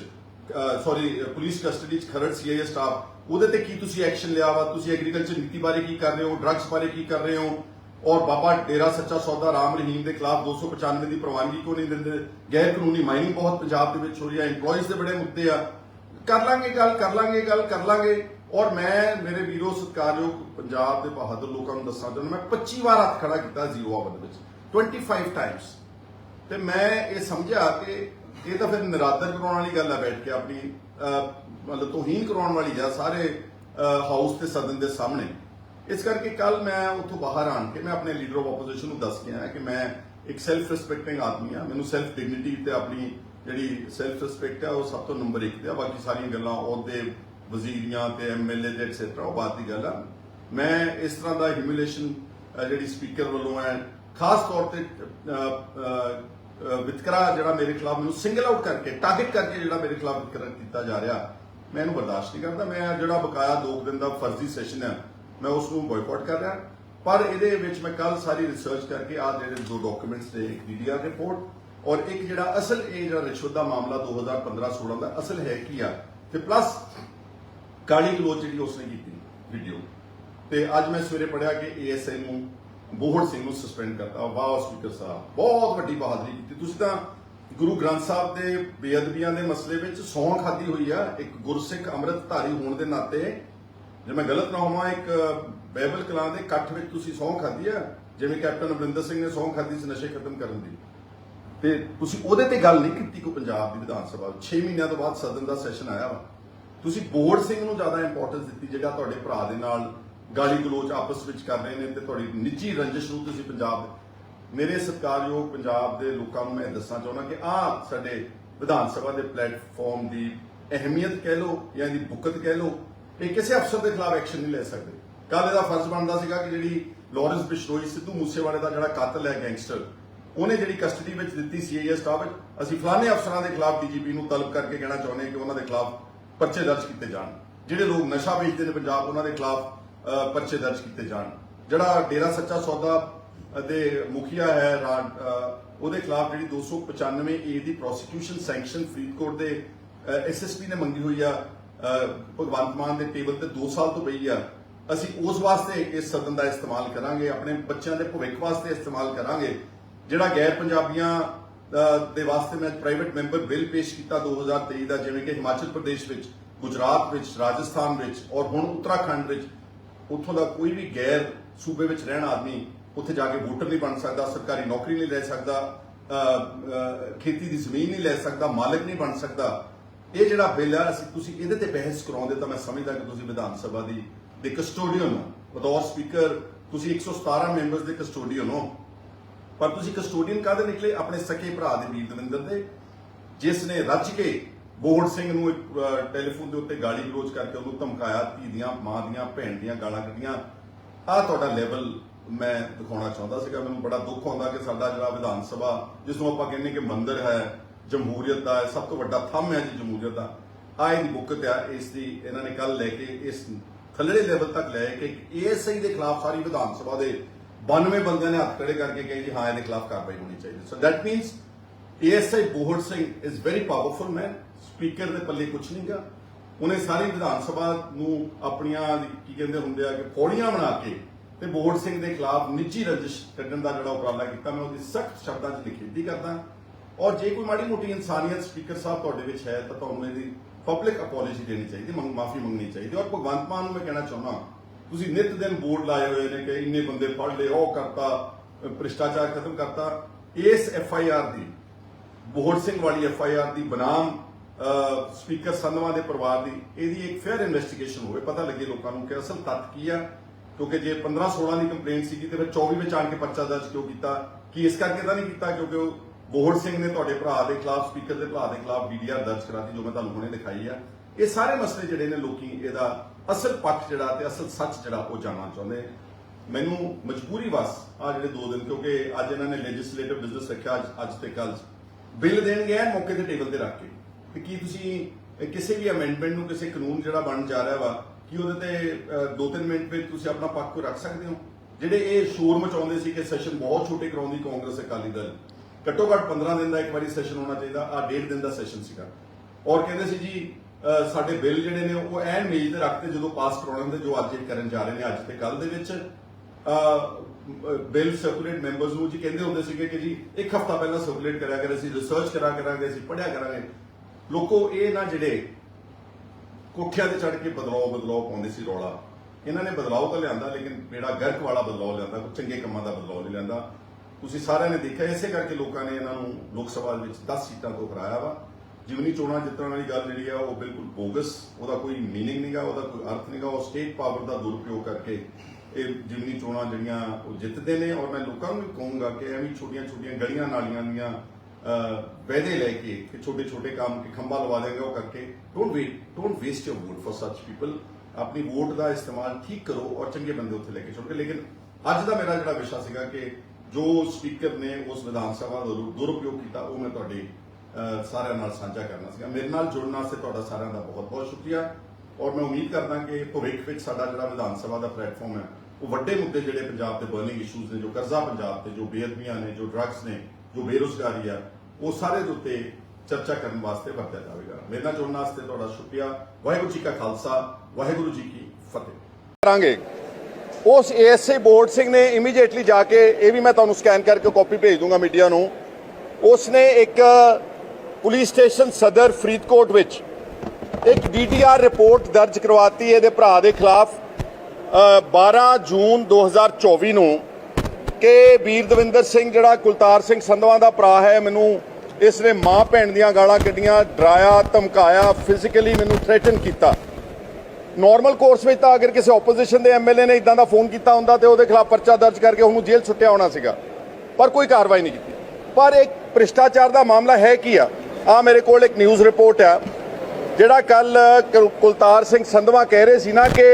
ਸੌਰੀ ਪੁਲਿਸ ਕਸਟਡੀ ਚ ਖਰੜ ਸੀਆਈਏ ਸਟਾਫ ਉਹਦੇ ਤੇ ਕੀ ਤੁਸੀਂ ਐਕਸ਼ਨ ਲਿਆ ਵਾ? ਤੁਸੀਂ ਐਗਰੀਕਲਚਰ ਨੀਤੀ ਬਾਰੇ ਕੀ ਕਰ ਰਹੇ ਹੋ? ਡਰੱਗਸ ਬਾਰੇ ਕੀ ਕਰ ਰਹੇ ਹੋ? ਔਰ ਬਾਬਾ ਡੇਰਾ ਸੱਚਾ ਸੌਦਾ ਰਾਮ ਰਹੀਮ ਦੇ ਖਿਲਾਫ 295 ਦੀ ਪ੍ਰਵਾਨਗੀ ਕਿਉਂ ਨਹੀਂ ਦਿੰਦੇ? ਗੈਰ ਕਾਨੂੰਨੀ ਮਾਈਨਿੰਗ ਬਹੁਤ ਪੰਜਾਬ ਦੇ ਵਿੱਚ ਹੋ ਰਹੀ ਹੈ EMPLOYEES ਦੇ ਬੜੇ ਮੁੱਦੇ ਆ। ਕਰ ਲਾਂਗੇ ਗੱਲ, ਕਰ ਲਾਂਗੇ ਗੱਲ, ਕਰ ਲਾਂਗੇ। ਔਰ ਮੈਂ, ਮੇਰੇ ਵੀਰੋ, ਸਤਿਕਾਰਯੋਗ ਪੰਜਾਬ ਦੇ ਬਹਾਦਰ ਲੋਕਾਂ ਨੂੰ ਦੱਸਣਾ ਚਾਹੁੰਦਾ ਮੈਂ 25 ਵਾਰ ਹੱਥ ਖੜਾ ਕੀਤਾ ਜ਼ੀਰੋ ਆਵਰ ਦੇ ਵਿੱਚ 25 ਟਾਈਮਸ ਤੇ ਮੈਂ ਇਹ ਸਮਝਿਆ ਕਿ ਇਹ ਤਾਂ ਫਿਰ ਨਿਰਾਦਰ ਕਰਾਉਣ ਵਾਲੀ ਗੱਲ ਹੈ ਬੈਠ ਕੇ ਆਪਣੀ ਮਤਲਬ ਤੋਹੀਨ ਕਰਾਉਣ ਵਾਲੀ ਆ ਸਾਰੇ ਹਾਊਸ ਤੇ ਸਦਨ ਦੇ ਸਾਹਮਣੇ। ਇਸ ਕਰਕੇ ਕੱਲ ਮੈਂ ਉੱਥੋਂ ਬਾਹਰ ਆਣ ਕੇ ਮੈਂ ਆਪਣੇ ਲੀਡਰ ਆਫ ਆਪੋਜੀਸ਼ਨ ਨੂੰ ਦੱਸ ਕੇ ਆਇਆ ਕਿ ਮੈਂ ਇੱਕ ਸੈਲਫ ਰਿਸਪੈਕਟਿੰਗ ਆਦਮੀ ਆ। ਮੈਨੂੰ ਸੈਲਫ ਡਿਗਨਿਟੀ ਤੇ ਆਪਣੀ ਜਿਹੜੀ ਸੈਲਫ ਰਿਸਪੈਕਟ ਆ, ਉਹ ਸਭ ਤੋਂ ਨੰਬਰ 1 ਤੇ ਆ। ਬਾਕੀ ਸਾਰੀਆਂ ਗੱਲਾਂ ਉਹਦੇ ਵਜ਼ੀਰੀਆਂ ਤੇ ਐਮਐਲਏ ਤੇ ਐਕਸੈਟਰਾ ਉਹ ਬਾਤ ਦੀ ਗੱਲ ਆ। ਮੈਂ ਇਸ ਤਰ੍ਹਾਂ ਦਾ ਹਿਊਮਿਲੇਸ਼ਨ ਜਿਹੜੀ ਸਪੀਕਰ ਵੱਲੋਂ ਹੈ, ਖਾਸ ਤੌਰ ਤੇ ਵਿਤਕਰਾ ਜਿਹੜਾ ਮੇਰੇ ਖਿਲਾਫ ਮੈਨੂੰ ਸਿੰਗਲ ਆਊਟ ਕਰਕੇ ਟਾਰਗੇਟ ਕਰਕੇ ਜਿਹੜਾ ਮੇਰੇ ਖਿਲਾਫ ਵਿਤਕਰਾ ਕੀਤਾ ਜਾ ਰਿਹਾ, ਮੈਂ ਇਹਨੂੰ ਬਰਦਾਸ਼ਤ ਨਹੀਂ ਕਰਦਾ। ਮੈਂ ਜਿਹੜਾ ਬਕਾਇਆ 2 ਦਿਨ ਦਾ ਫਰਜ਼ੀ ਸੈਸ਼ਨ ਹੈ, ਮੈਂ ਉਸ ਨੂੰ ਬਾਇਕਾਟ ਕਰ ਰਿਹਾ। ਪਰ ਇਹਦੇ ਵਿੱਚ ਮੈਂ ਕੱਲ ਸਾਰੀ ਰਿਸਰਚ ਕਰਕੇ ਆ ਜਿਹੜੇ ਦੋ ਡਾਕੂਮੈਂਟਸ ਨੇ, ਇੱਕ ਡੀਡੀਆਰ ਰਿਪੋਰਟ ਔਰ ਇੱਕ ਜਿਹੜਾ ਅਸਲ ਇਹ ਜਿਹੜਾ ਰਿਸ਼ਵਤ ਦਾ ਮਾਮਲਾ 2015-16 ਦਾ ਅਸਲ ਹੈ ਕੀ ਆ, ਤੇ ਪਲੱਸ ਕਾਲੀ ਗਲੋਚ ਜਿਹੜੀ ਉਸਨੇ ਕੀਤੀ ਵੀਡੀਓ ਤੇ ਅੱਜ ਮੈਂ ਸਵੇਰੇ ਪੜਿਆ ਕਿ ਏਐਸਆਈ ਨੂੰ ਬੋਹੜ ਸਿੰਘ ਨੂੰ ਸਸਪੈਂਡ ਕਰਤਾ। ਵਾਹ ਸਪੀਕਰ ਸਾਹਿਬ। ਬਹੁਤ ਵੱਡੀ ਬਹਾਦਰੀ ਕੀਤੀ। ਤੁਸੀਂ ਤਾਂ ਗੁਰੂ ਗ੍ਰੰਥ ਸਾਹਿਬ ਦੇ ਬੇਅਦਬੀਆਂ ਦੇ ਮਸਲੇ ਵਿੱਚ ਸੌਂ ਖਾਦੀ ਹੋਈ ਆ। ਇੱਕ ਗੁਰਸਿੱਖ ਅੰਮ੍ਰਿਤਧਾਰੀ ਹੋਣ ਦੇ ਨਾਤੇ ਜੇ ਮੈਂ ਗਲਤ ਨਾ ਹੋਵਾਂ, ਇੱਕ ਬਾਈਬਲ ਕਲਾਂ ਦੇ ਇਕੱਠ ਵਿੱਚ ਤੁਸੀਂ ਸੌਂ ਖਾਦੀ ਆ। ਜਿਵੇਂ ਕੈਪਟਨ ਅਮਰਿੰਦਰ ਸਿੰਘ ਨੇ ਸੌਂ ਖਾਦੀ ਸੀ ਨਸ਼ੇ ਖਤਮ ਕਰਨ ਦੀ। ਤੇ ਤੁਸੀਂ ਉਹਦੇ ਤੇ ਗੱਲ ਨਹੀਂ ਕੀਤੀ ਕੋ ਪੰਜਾਬ ਦੀ ਵਿਧਾਨ ਸਭਾ 6 ਮਹੀਨਿਆਂ ਤੋਂ ਬਾਅਦ ਸਦਨ ਦਾ ਸੈਸ਼ਨ ਆਇਆ ਵਾ। ਤੁਸੀਂ ਬੋਰਡ ਸਿੰਘ ਨੂੰ ਜ਼ਿਆਦਾ ਇੰਪੋਰਟੈਂਸ ਦਿੱਤੀ, ਜਿਹੜਾ ਤੁਹਾਡੇ ਭਰਾ ਦੇ ਨਾਲ ਗਾਲੀ ਗਲੋਚ ਆਪਸ ਵਿੱਚ ਕਰ ਰਹੇ ਨੇ ਤੇ ਤੁਹਾਡੀ ਨਿੱਜੀ ਰੰਜਿਸ਼ ਨੂੰ ਤੁਸੀਂ ਪੰਜਾਬ ਮੇਰੇ ਸਤਿਕਾਰਯੋਗ ਪੰਜਾਬ ਦੇ ਲੋਕਾਂ ਨੂੰ ਮੈਂ ਦੱਸਣਾ ਚਾਹੁੰਦਾ ਕਿ ਆਹ ਸਾਡੇ ਵਿਧਾਨ ਸਭਾ ਦੇ ਪਲੇਟਫਾਰਮ ਦੀ ਅਹਿਮੀਅਤ ਕਹਿ ਲਓ ਜਾਂ ਇਹਦੀ ਬੁਕਤ ਕਹਿ ਲਓ, ਇਹ ਕਿਸੇ ਅਫਸਰ ਦੇ ਖਿਲਾਫ ਐਕਸ਼ਨ ਨਹੀਂ ਲੈ ਸਕਦੇ। ਕੱਲ ਇਹਦਾ ਫਰਜ਼ ਬਣਦਾ ਸੀਗਾ ਕਿ ਜਿਹੜੀ ਲਾਰੈਂਸ ਬਿਸ਼ਨੋਈ ਸਿੱਧੂ ਮੂਸੇਵਾਲੇ ਦਾ ਜਿਹੜਾ ਕਾਤਲ ਹੈ ਗੈਂਗਸਟਰ, ਉਹਨੇ ਜਿਹੜੀ ਕਸਟਡੀ ਵਿੱਚ ਦਿੱਤੀ ਸੀਆਈਏ ਸਟਾਫ ਵਿੱਚ, ਅਸੀਂ ਫਲਾਣੇ ਅਫਸਰਾਂ ਦੇ ਖਿਲਾਫ ਡੀਜੀਪੀ ਨੂੰ ਤਲਬ ਕਰਕੇ ਕਹਿਣਾ ਚਾਹੁੰਦੇ ਹਾਂ ਕਿ ਉਹਨਾਂ ਦੇ ਖਿਲਾਫ ਪਰਚੇ ਦਰਜ ਕੀਤੇ ਜਾਣ। ਜਿਹੜੇ ਲੋਕ ਨਸ਼ਾ ਵੇਚਦੇ ਨੇ ਪੰਜਾਬ, ਉਹਨਾਂ ਦੇ ਖਿਲਾਫ ਪਰਚੇ ਦਰਜ ਕੀਤੇ ਜਾਣ। ਜਿਹੜਾ ਡੇਰਾ ਸੱਚਾ ਸੌਦਾ ਦੇ ਮੁਖੀਆ ਹੈ ਉਹਦੇ ਖਿਲਾਫ ਜਿਹੜੀ 295 ਏ ਦੀ ਪ੍ਰੋਸੀਕਿਊਸ਼ਨ ਸੈਂਕਸ਼ਨ ਫਰੀਦਕੋਟ ਦੇ ਐਸਐਸਪੀ ਨੇ ਮੰਗੀ ਹੋਈ ਆ ਅਹ, ਭਗਵੰਤ ਮਾਨ ਦੇ ਟੇਬਲ ਤੇ 2 ਸਾਲ ਤੋਂ ਪਈ ਆ। ਅਸੀਂ ਉਸ ਵਾਸਤੇ ਇਸ ਸਦਨ ਦਾ ਇਸਤੇਮਾਲ ਕਰਾਂਗੇ ਆਪਣੇ ਬੱਚਿਆਂ ਦੇ ਭਵਿੱਖ ਵਾਸਤੇ ਇਸਤੇਮਾਲ ਕਰਾਂਗੇ। ਜਿਹੜਾ ਗੈਰ ਪੰਜਾਬੀਆਂ ਦੇ ਵਾਸਤੇ ਮੈਂ ਪ੍ਰਾਈਵੇਟ ਮੈਂਬਰ ਬਿੱਲ ਪੇਸ਼ ਕੀਤਾ 2023 ਦਾ ਜਿਵੇਂ ਕਿ ਹਿਮਾਚਲ ਪ੍ਰਦੇਸ਼ ਵਿੱਚ ਗੁਜਰਾਤ ਵਿੱਚ ਰਾਜਸਥਾਨ ਵਿੱਚ ਔਰ ਹੁਣ ਉੱਤਰਾਖੰਡ ਵਿੱਚ। ਉੱਥੋਂ ਦਾ ਕੋਈ ਵੀ ਗੈਰ ਸੂਬੇ ਵਿੱਚ ਰਹਿਣ ਆਦਮੀ ਉੱਥੇ ਜਾ ਕੇ ਵੋਟਰ ਨਹੀਂ ਬਣ ਸਕਦਾ, ਸਰਕਾਰੀ ਨੌਕਰੀ ਨਹੀਂ ਲੈ ਸਕਦਾ ਖੇਤੀ ਦੀ ਜ਼ਮੀਨ ਨਹੀਂ ਲੈ ਸਕਦਾ, ਮਾਲਕ ਨਹੀਂ ਬਣ ਸਕਦਾ। ਇਹ ਜਿਹੜਾ ਬਿੱਲ ਆ, ਅਸੀਂ ਤੁਸੀਂ ਇਹਦੇ ਤੇ ਬਹਿਸ ਕਰਾਉਂਦੇ ਤਾਂ ਮੈਂ ਸਮਝਦਾ ਕਿ ਤੁਸੀਂ ਵਿਧਾਨ ਸਭਾ ਦੀ, ਦੇ ਕਸਟੋਡੀਅਨ ਹੋ, ਬਤੌਰ ਸਪੀਕਰ ਤੁਸੀਂ 117 ਮੈਂਬਰਸ ਦੇ ਕਸਟੋਡੀਅਨ ਹੋ। ਪਰ ਤੁਸੀਂ ਕਸਟੋਡੀਅਨ ਕਾਹਦੇ ਨਿਕਲੇ? ਆਪਣੇ ਸਕੇ ਭਰਾ ਦੇ ਵੀਰ ਦਵਿੰਦਰ ਦੇ, ਜਿਸ ਨੇ ਰੱਜ ਕੇ ਬੋਰਡ ਸਿੰਘ ਨੂੰ ਇੱਕ ਟੈਲੀਫੋਨ ਦੇ ਉੱਤੇ ਗਾਲੀ ਗਲੋਚ ਕਰਕੇ ਉਹਨੂੰ ਧਮਕਾਇਆ, ਧੀ ਦੀਆਂ, ਮਾਂ ਦੀਆਂ, ਭੈਣ ਦੀਆਂ ਗਾਲਾਂ ਕੱਢੀਆਂ। ਆਹ ਤੁਹਾਡਾ ਲੈਵਲ ਮੈਂ ਦਿਖਾਉਣਾ ਚਾਹੁੰਦਾ ਸੀਗਾ। ਮੈਨੂੰ ਬੜਾ ਦੁੱਖ ਆਉਂਦਾ ਕਿ ਸਾਡਾ ਜਿਹੜਾ ਵਿਧਾਨ ਸਭਾ, ਜਿਸ ਨੂੰ ਆਪਾਂ ਕਹਿੰਦੇ ਕਿ ਮੰਦਰ ਹੈ, ਜਮਹੂਰੀਅਤ ਦਾ ਸਭ ਤੋਂ ਵੱਡਾ ਥੰਮ ਹੈ ਜੀ ਜਮਹੂਰੀਅਤ ਦਾ। ਆਹ ਇਹਦੀ ਬੁੱਕਤ ਆ, ਇਸ ਦੀ ਇਹਨਾਂ ਨੇ ਕੱਲ ਲੈ ਕੇ ਇਸ ਥੱਲੜੇ ਲੈਵਲ ਤੱਕ ਲੈ ਕੇ ਏਐਸਆਈ ਦੇ ਖਿਲਾਫ ਸਾਰੀ ਵਿਧਾਨ ਸਭਾ ਦੇ 92 ਬੰਦਿਆਂ ਨੇ ਹੱਥ ਖੜੇ ਕਰਕੇ ਕਹੇ ਜੀ, ਹਾਂ, ਇਹਦੇ ਖਿਲਾਫ ਕਾਰਵਾਈ ਹੋਣੀ ਚਾਹੀਦੀ। So that means ASI Bohar Singh is very powerful man speaker ਦੇ ਪੱਲੇ ਕੁਝ ਨਹੀਂਗਾ। ਉਹਨੇ ਸਾਰੀ ਵਿਧਾਨ ਸਭਾ ਨੂੰ ਆਪਣੀਆਂ ਕੀ ਕਹਿੰਦੇ ਹੁੰਦੇ ਆ ਕਿ ਪੌੜੀਆਂ ਬਣਾ ਕੇ ਤੇ ਬੋਹੜ ਸਿੰਘ ਦੇ ਖਿਲਾਫ ਨਿੱਜੀ ਰੰਜਿਸ਼ ਕੱਢਣ ਦਾ ਜਿਹੜਾ ਉਪਰਾਲਾ ਕੀਤਾ, ਮੈਂ ਉਹਦੀ ਸਖਤ ਸ਼ਬਦਾਂ 'ਚ ਨਿਖੇਧੀ ਕਰਦਾ। ਔਰ ਜੇ ਕੋਈ ਮਾੜੀ ਮੋਟੀ ਇਨਸਾਨੀਅਤ ਸਪੀਕਰ ਸਾਹਿਬ ਤੁਹਾਡੇ ਵਿੱਚ ਹੈ ਤਾਂ ਤੁਹਾਨੂੰ ਇਹਦੀ ਪਬਲਿਕ ਅਪੋਲੋਜੀ ਦੇਣੀ ਚਾਹੀਦੀ, ਮੰਗ ਮਾਫੀ ਮੰਗਣੀ ਚਾਹੀਦੀ। ਔਰ ਭਗਵੰਤ ਮਾਨ ਨੂੰ ਮੈਂ ਕਹਿਣਾ ਚਾਹੁੰਦਾ, ਤੁਸੀਂ ਨਿਤ ਦਿਨ ਬੋਰਡ ਲਾਏ ਹੋਏ ਨੇ ਕਿ ਇੰਨੇ ਬੰਦੇ ਫੜ ਲਏ, ਉਹ ਕਰਤਾ, ਭ੍ਰਿਸ਼ਟਾਚਾਰ ਖਤਮ ਕਰਤਾ। ਇਸ ਐਫ ਆਈ ਆਰ ਦੀ ਬੋਹੜ ਸਿੰਘ ਵਾਲੀ ਐਫ ਆਈ ਆਰ ਦੀ ਬਨਾਮ ਸਪੀਕਰ ਸੰਧਵਾ ਦੇ ਪਰਿਵਾਰ ਦੀ ਇਹਦੀ ਇੱਕ ਫੇਅਰ ਇਨਵੈਸਟੀਗੇਸ਼ਨ ਹੋਵੇ। ਪਤਾ ਲੱਗੇ ਲੋਕਾਂ ਨੂੰ ਕਿ ਅਸਲ ਤੱਥ ਕੀ ਆ, ਕਿਉਂਕਿ ਜੇ 15 16 ਦੀ ਕੰਪਲੇਂਟ ਸੀਗੀ ਤੇ ਫਿਰ 24 ਵਿੱਚ ਆਣ ਕੇ ਪਰਚਾ ਦਰਜ ਕਿਉਂ ਕੀਤਾ? ਕੀ ਇਸ ਕਰਕੇ ਤਾਂ ਨਹੀਂ ਕੀਤਾ? ਕਿਉਂਕਿ ਉਹ ਬੋਹੜ ਸਿੰਘ ਨੇ ਤੁਹਾਡੇ ਭਰਾ ਦੇ ਖਿਲਾਫ, ਸਪੀਕਰ ਦੇ ਭਰਾ ਦੇ ਖਿਲਾਫ ਵੀਡੀਆਰ ਦਰਜ ਕਰਾਤੀ, ਜੋ ਮੈਂ ਤੁਹਾਨੂੰ ਹੁਣੇ ਦਿਖਾਈ ਆ। ਇਹ ਸਾਰੇ ਮਸਲੇ ਜਿਹੜੇ ਨੇ ਲੋਕੀ ਇਹਦਾ ਅਸਲ ਪੱਖ ਜਿਹੜਾ ਤੇ ਅਸਲ ਸੱਚ ਜਿਹੜਾ ਉਹ ਜਾਣਨਾ ਚਾਹੁੰਦੇ ਮੈਨੂੰ ਮਜਬੂਰੀ ਵਸ ਆ ਜਿਹੜੇ ਦੋ ਦਿਨ, ਕਿਉਂਕਿ ਅੱਜ ਇਹਨਾਂ ਨੇ ਲੈਜਿਸਲੇਟਿਵ ਬਿਜ਼ਨਸ ਰੱਖਿਆ, ਅੱਜ ਅੱਜ ਤੇ ਕੱਲ ਬਿੱਲ ਦੇਣਗੇ ਐਨ ਮੌਕੇ ਤੇ ਟੇਬਲ ਤੇ ਰੱਖ ਕੇ। ਕਿ ਕੀ ਤੁਸੀਂ ਕਿਸੇ ਵੀ ਅਮੈਂਡਮੈਂਟ ਨੂੰ ਕਿਸੇ ਕਾਨੂੰਨ ਜਿਹੜਾ ਬਣ ਜਾ ਰਿਹਾ ਵਾ ਕੀ ਉਹਦੇ ਤੇ ਅਹ, ਦੋ ਤਿੰਨ ਮਿੰਟ ਵਿੱਚ ਤੁਸੀਂ ਆਪਣਾ ਪੱਖ ਰੱਖ ਸਕਦੇ ਹੋ? ਜਿਹੜੇ ਇਹ ਸ਼ੋਰ ਮਚਾਉਂਦੇ ਸੀ ਕਿ ਸੈਸ਼ਨ ਬਹੁਤ ਛੋਟੇ ਕਰਾਉਂਦੀ ਕਾਂਗਰਸ ਅਕਾਲੀ ਦਲ। ਘੱਟੋ ਘੱਟ 15 ਦਿਨ ਦਾ ਇੱਕ ਵਾਰੀ ਸੈਸ਼ਨ ਹੋਣਾ ਚਾਹੀਦਾ ਆ ਡੇਢ ਦਿਨ ਦਾ ਸੈਸ਼ਨ ਸੀਗਾ। ਔਰ ਕਹਿੰਦੇ ਸੀ ਜੀ ਸਾਡੇ ਬਿੱਲ ਜਿਹੜੇ ਨੇ ਉਹ ਐਨ ਮੇਜ਼ ਤੇ ਰੱਖਤੇ ਜਦੋਂ ਪਾਸ ਕਰਾਉਣੇ ਹੁੰਦੇ ਜੋ ਅੱਜ ਕਰਨ ਜਾ ਰਹੇ ਨੇ ਅੱਜ ਤੇ ਕੱਲ ਦੇ ਵਿੱਚ। ਬਿੱਲ ਸਰਕੂਲੇਟ ਮੈਂਬਰਸ ਨੂੰ ਜੀ ਕਹਿੰਦੇ ਹੁੰਦੇ ਸੀਗੇ ਕਿ ਜੀ ਇੱਕ ਹਫਤਾ ਪਹਿਲਾਂ ਸਰਕੂਲੇਟ ਕਰਿਆ ਕਰੇ ਸੀ ਰਿਸਰਚ ਕਰਾ ਕਰਾਂਗੇ ਅਸੀਂ ਪੜਿਆ ਕਰਾਂਗੇ। ਲੋਕੋ, ਇਹ ਨਾ ਜਿਹੜੇ ਕੋਠਿਆਂ ਤੇ ਚੜ ਕੇ ਬਦਲਾਅ ਬਦਲਾਅ ਪਾਉਂਦੇ ਸੀ ਰੌਲਾ। ਇਹਨਾਂ ਨੇ ਬਦਲਾਅ ਤਾਂ ਲਿਆਂਦਾ, ਲੇਕਿਨ ਜਿਹੜਾ ਗਰਕ ਵਾਲਾ ਬਦਲਾਅ ਲਿਆਂਦਾ, ਕੋਈ ਚੰਗੇ ਕੰਮਾਂ ਦਾ ਬਦਲਾਅ ਨਹੀਂ ਲਿਆਂਦਾ। ਤੁਸੀਂ ਸਾਰਿਆਂ ਨੇ ਦੇਖਿਆ, ਇਸੇ ਕਰਕੇ ਲੋਕਾਂ ਨੇ ਇਹਨਾਂ ਨੂੰ ਲੋਕ ਸਭਾ ਵਿੱਚ 10 ਸੀਟਾਂ ਤੋਂ ਹਰਾਇਆ ਵਾ। ਜਿਮਨੀ ਚੋਣਾਂ ਜਿੱਤਣ ਵਾਲੀ ਗੱਲ ਜਿਹੜੀ ਆ, ਉਹ ਬਿਲਕੁਲ ਬੋਗਸ, ਉਹਦਾ ਕੋਈ ਮੀਨਿੰਗ ਨਹੀਂਗਾ ਉਹਦਾ ਕੋਈ ਅਰਥ ਨਹੀਂਗਾ ਉਹ ਸਟੇਟ ਪਾਵਰ ਦਾ ਦੁਰਪਯੋਗ ਕਰਕੇ ਇਹ ਜਿਮਨੀ ਚੋਣਾਂ ਜਿਹੜੀਆਂ ਉਹ ਜਿੱਤਦੇ ਨੇ। ਔਰ ਮੈਂ ਲੋਕਾਂ ਨੂੰ ਵੀ ਕਹੂੰਗਾ ਕਿ ਐਵੇਂ ਛੋਟੀਆਂ ਛੋਟੀਆਂ ਗਲੀਆਂ ਨਾਲੀਆਂ ਦੀਆਂ ਅਹ, ਵਾਅਦੇ ਲੈ ਕੇ ਕਿ ਛੋਟੇ ਛੋਟੇ ਕੰਮ ਕਿ ਖੰਭਾ ਲਵਾ ਦੇਂਗੇ ਉਹ ਕਰਕੇ don't wait don't waste your vote for such people ਆਪਣੀ ਵੋਟ ਦਾ ਇਸਤੇਮਾਲ ਠੀਕ ਕਰੋ ਔਰ ਚੰਗੇ ਬੰਦੇ ਉੱਥੇ ਲੈ ਕੇ ਚੁਣੋ ਲੇਕਿਨ ਅੱਜ ਦਾ ਮੇਰਾ ਜਿਹੜਾ ਵਿਸ਼ਾ ਸੀਗਾ ਕਿ ਜੋ ਸਪੀਕਰ ਨੇ ਉਸ ਵਿਧਾਨ ਸਭਾ ਦਾ ਦੁਰਉਪਯੋਗ ਕੀਤਾ ਉਹ ਮੈਂ ਤੁਹਾਡੇ ਸਾਰਿਆਂ ਨਾਲ ਸਾਂਝਾ ਕਰਨਾ ਸੀਗਾ ਮੇਰੇ ਨਾਲ ਜੁੜਨ ਵਾਸਤੇ ਤੁਹਾਡਾ ਸਾਰਿਆਂ ਦਾ ਬਹੁਤ ਬਹੁਤ ਸ਼ੁਕਰੀਆ ਔਰ ਮੈਂ ਉਮੀਦ ਕਰਦਾ ਕਿ ਭਵਿੱਖ ਵਿੱਚ ਸਾਡਾ ਜਿਹੜਾ ਵਿਧਾਨ ਸਭਾ ਦਾ ਪਲੇਟਫਾਰਮ ਹੈ ਉਹ ਵੱਡੇ ਮੁੱਦੇ ਜਿਹੜੇ ਪੰਜਾਬ ਦੇ ਬਰਨਿੰਗ ਇਸ਼ੂਜ਼ ਨੇ ਜੋ ਕਰਜ਼ਾ ਪੰਜਾਬ ਤੇ ਜੋ ਬੇਅਦਬੀਆਂ ਨੇ ਜੋ ਡਰੱਗਸ ਨੇ ਜੋ ਬੇਰੁਜ਼ਗਾਰੀ ਆ ਉਹ ਸਾਰੇ ਦੇ ਉੱਤੇ ਚਰਚਾ ਕਰਨ ਵਾਸਤੇ ਵਰਤਿਆ ਜਾਵੇਗਾ। ਮੇਰੇ ਨਾਲ ਜੁੜਨ ਵਾਸਤੇ ਤੁਹਾਡਾ ਸ਼ੁਕਰੀਆ। ਵਾਹਿਗੁਰੂ ਜੀ ਕਾ ਖਾਲਸਾ ਵਾਹਿਗੁਰੂ ਜੀ ਕੀ ਫਤਿਹ। ਕਰਾਂਗੇ। ਉਸ ਏਐਸਏ ਬੋਰਡ ਸਿੰਘ ਨੇ ਇਮੀਡੀਏਟਲੀ ਜਾ ਕੇ ਇਹ ਵੀ ਮੈਂ ਤੁਹਾਨੂੰ ਸਕੈਨ ਕਰਕੇ ਕਾਪੀ ਭੇਜ ਦੂੰਗਾ ਮੀਡੀਆ ਨੂੰ। ਉਸ ਨੇ ਇੱਕ ਪੁਲਿਸ ਸਟੇਸ਼ਨ ਸਦਰ ਫਰੀਦਕੋਟ ਵਿੱਚ ਇੱਕ ਡੀਡੀਆਰ ਰਿਪੋਰਟ ਦਰਜ ਕਰਵਾਤੀ। ਇਹਦੇ ਭਰਾ ਦੇ ਖਿਲਾਫ ਅ, 12 ਜੂਨ 2024 ਨੂੰ ਕਿ ਵੀਰ ਦਵਿੰਦਰ ਸਿੰਘ ਜਿਹੜਾ ਕੁਲਤਾਰ ਸਿੰਘ ਸੰਧਵਾ ਦਾ ਭਰਾ ਹੈ, ਮੈਨੂੰ ਇਸ ਨੇ ਮਾਂ ਭੈਣ ਦੀਆਂ ਗਾਲਾਂ ਕੱਢੀਆਂ, ਡਰਾਇਆ, ਧਮਕਾਇਆ ਫਿਜ਼ੀਕਲੀ ਮੈਨੂੰ ਥ੍ਰੈਟਨ ਕੀਤਾ। ਨਾਰਮਲ ਕੋਰਸ ਵਿੱਚ ਤਾਂ ਅਗਰ ਕਿਸੇ ਆਪੋਜੀਸ਼ਨ ਦੇ ਐਮਐਲਏ ਨੇ ਇਦਾਂ ਦਾ ਫੋਨ ਕੀਤਾ ਹੁੰਦਾ ਤੇ ਉਹਦੇ ਖਿਲਾਫ ਪਰਚਾ ਦਰਜ ਕਰਕੇ ਉਹਨੂੰ ਜੇਲ੍ਹ ਛੁੱਟਿਆ ਹੋਣਾ ਸੀਗਾ। ਪਰ ਕੋਈ ਕਾਰਵਾਈ ਨਹੀਂ ਕੀਤੀ। ਪਰ ਇੱਕ ਭ੍ਰਿਸ਼ਟਾਚਾਰ ਦਾ ਮਾਮਲਾ ਹੈ ਕੀ ਆ? ਆ ਮੇਰੇ ਕੋਲ ਇੱਕ ਨਿਊਜ਼ ਰਿਪੋਰਟ ਆ, ਜਿਹੜਾ ਕੱਲ ਕੁਲਤਾਰ ਸਿੰਘ ਸੰਧਵਾ ਕਹਿ ਰਹੇ ਸੀ ਨਾ ਕਿ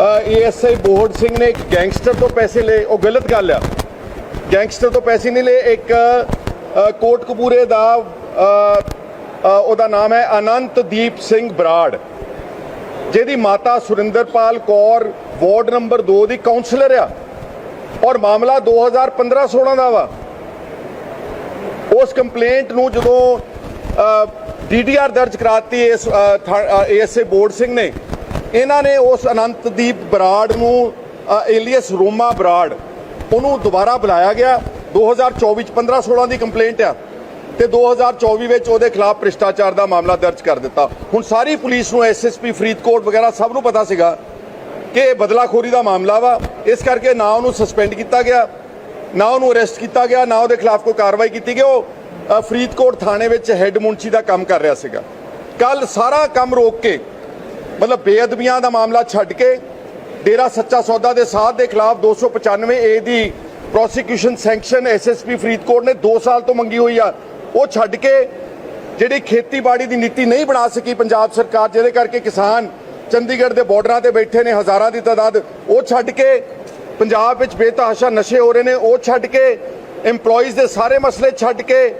ਏਐਸਆਈ ਬੋਹੜ ਸਿੰਘ ਨੇ ਗੈਂਗਸਟਰ ਤੋਂ ਪੈਸੇ ਲਏ, ਉਹ ਗਲਤ ਗੱਲ ਆ। ਗੈਂਗਸਟਰ ਤੋਂ ਪੈਸੇ ਨਹੀਂ ਲਏ, ਇੱਕ ਕੋਟ ਕੋਟਕਪੂਰੇ ਦਾ ਉਹਦਾ ਨਾਮ ਹੈ ਅਨੰਤਦੀਪ ਸਿੰਘ ਬਰਾੜ। ਜਿਹਦੀ ਮਾਤਾ ਸੁਰਿੰਦਰਪਾਲ ਕੌਰ ਵਾਰਡ ਨੰਬਰ 2 ਦੀ ਕਾਉਂਸਲਰ ਆ ਔਰ ਮਾਮਲਾ 2015-16 ਦਾ ਵਾ। ਉਸ ਕੰਪਲੇਂਟ ਨੂੰ ਜਦੋਂ ਡੀਡੀਆਰ ਦਰਜ ਕਰਾਤੀ ਇਸ ਏਐਸਏ ਬੋਰਡ ਸਿੰਘ ਨੇ ਇਹਨਾਂ ਨੇ ਉਸ ਅਨੰਤਦੀਪ ਬਰਾੜ ਨੂੰ ਏਲੀਅਸ ਰੋਮਾ ਬਰਾੜ, ਉਹਨੂੰ ਦੁਬਾਰਾ ਬੁਲਾਇਆ ਗਿਆ। 2024 ਚ 15 16 ਦੀ ਕੰਪਲੇਂਟ ਆ ਤੇ 2024 ਵਿੱਚ ਉਹਦੇ ਖਿਲਾਫ ਭ੍ਰਿਸ਼ਟਾਚਾਰ ਦਾ ਮਾਮਲਾ ਦਰਜ ਕਰ ਦਿੱਤਾ। ਹੁਣ ਸਾਰੀ ਪੁਲਿਸ ਨੂੰ ਐਸਐਸਪੀ ਫਰੀਦਕੋਟ ਵਗੈਰਾ ਸਭ ਨੂੰ ਪਤਾ ਸੀਗਾ ਕਿ ਇਹ ਬਦਲਾਖੋਰੀ ਦਾ ਮਾਮਲਾ ਵਾ। ਇਸ ਕਰਕੇ ਨਾ ਉਹਨੂੰ ਸਸਪੈਂਡ ਕੀਤਾ ਗਿਆ, ਨਾ ਉਹਨੂੰ ਅਰੈਸਟ ਕੀਤਾ ਗਿਆ, ਨਾ ਉਹਦੇ ਖਿਲਾਫ ਕੋਈ ਕਾਰਵਾਈ ਕੀਤੀ ਗਈ। ਉਹ ਫਰੀਦਕੋਟ ਥਾਣੇ ਵਿੱਚ ਹੈੱਡ ਮੁੰਸ਼ੀ ਦਾ ਕੰਮ ਕਰ ਰਿਹਾ ਸੀਗਾ। ਕੱਲ ਸਾਰਾ ਕੰਮ ਰੋਕ ਕੇ ਮਤਲਬ ਬੇਅਦਬੀਆਂ ਦਾ ਮਾਮਲਾ ਛੱਡ ਕੇ ਡੇਰਾ ਸੱਚਾ ਸੌਦਾ ਦੇ ਸਾਧ ਦੇ ਖਿਲਾਫ 295 ਏ ਦੀ ਪ੍ਰੋਸੀਕਿਊਸ਼ਨ ਸੈਂਕਸ਼ਨ ਐਸਐਸਪੀ ਫਰੀਦਕੋਟ ਨੇ 2 ਸਾਲ ਤੋਂ ਮੰਗੀ ਹੋਈ ਆ। ਉਹ ਛੱਡ ਕੇ ਜਿਹੜੀ ਖੇਤੀਬਾੜੀ ਦੀ ਨੀਤੀ ਨਹੀਂ ਬਣਾ ਸਕੀ ਪੰਜਾਬ ਸਰਕਾਰ, ਜਿਹਦੇ ਕਰਕੇ ਕਿਸਾਨ ਚੰਡੀਗੜ੍ਹ ਦੇ ਬਾਰਡਰਾਂ ਤੇ ਬੈਠੇ ਨੇ, ਹਜ਼ਾਰਾਂ ਦੀ ਤਾਦਾਦ, ਉਹ ਛੱਡ ਕੇ ਪੰਜਾਬ ਵਿੱਚ ਬੇਤਹਾਸ਼ਾ ਨਸ਼ੇ ਹੋ ਰਹੇ ਨੇ, ਉਹ ਛੱਡ ਕੇ EMPLOYEES ਦੇ ਸਾਰੇ ਮਸਲੇ ਛੱਡ ਕੇ,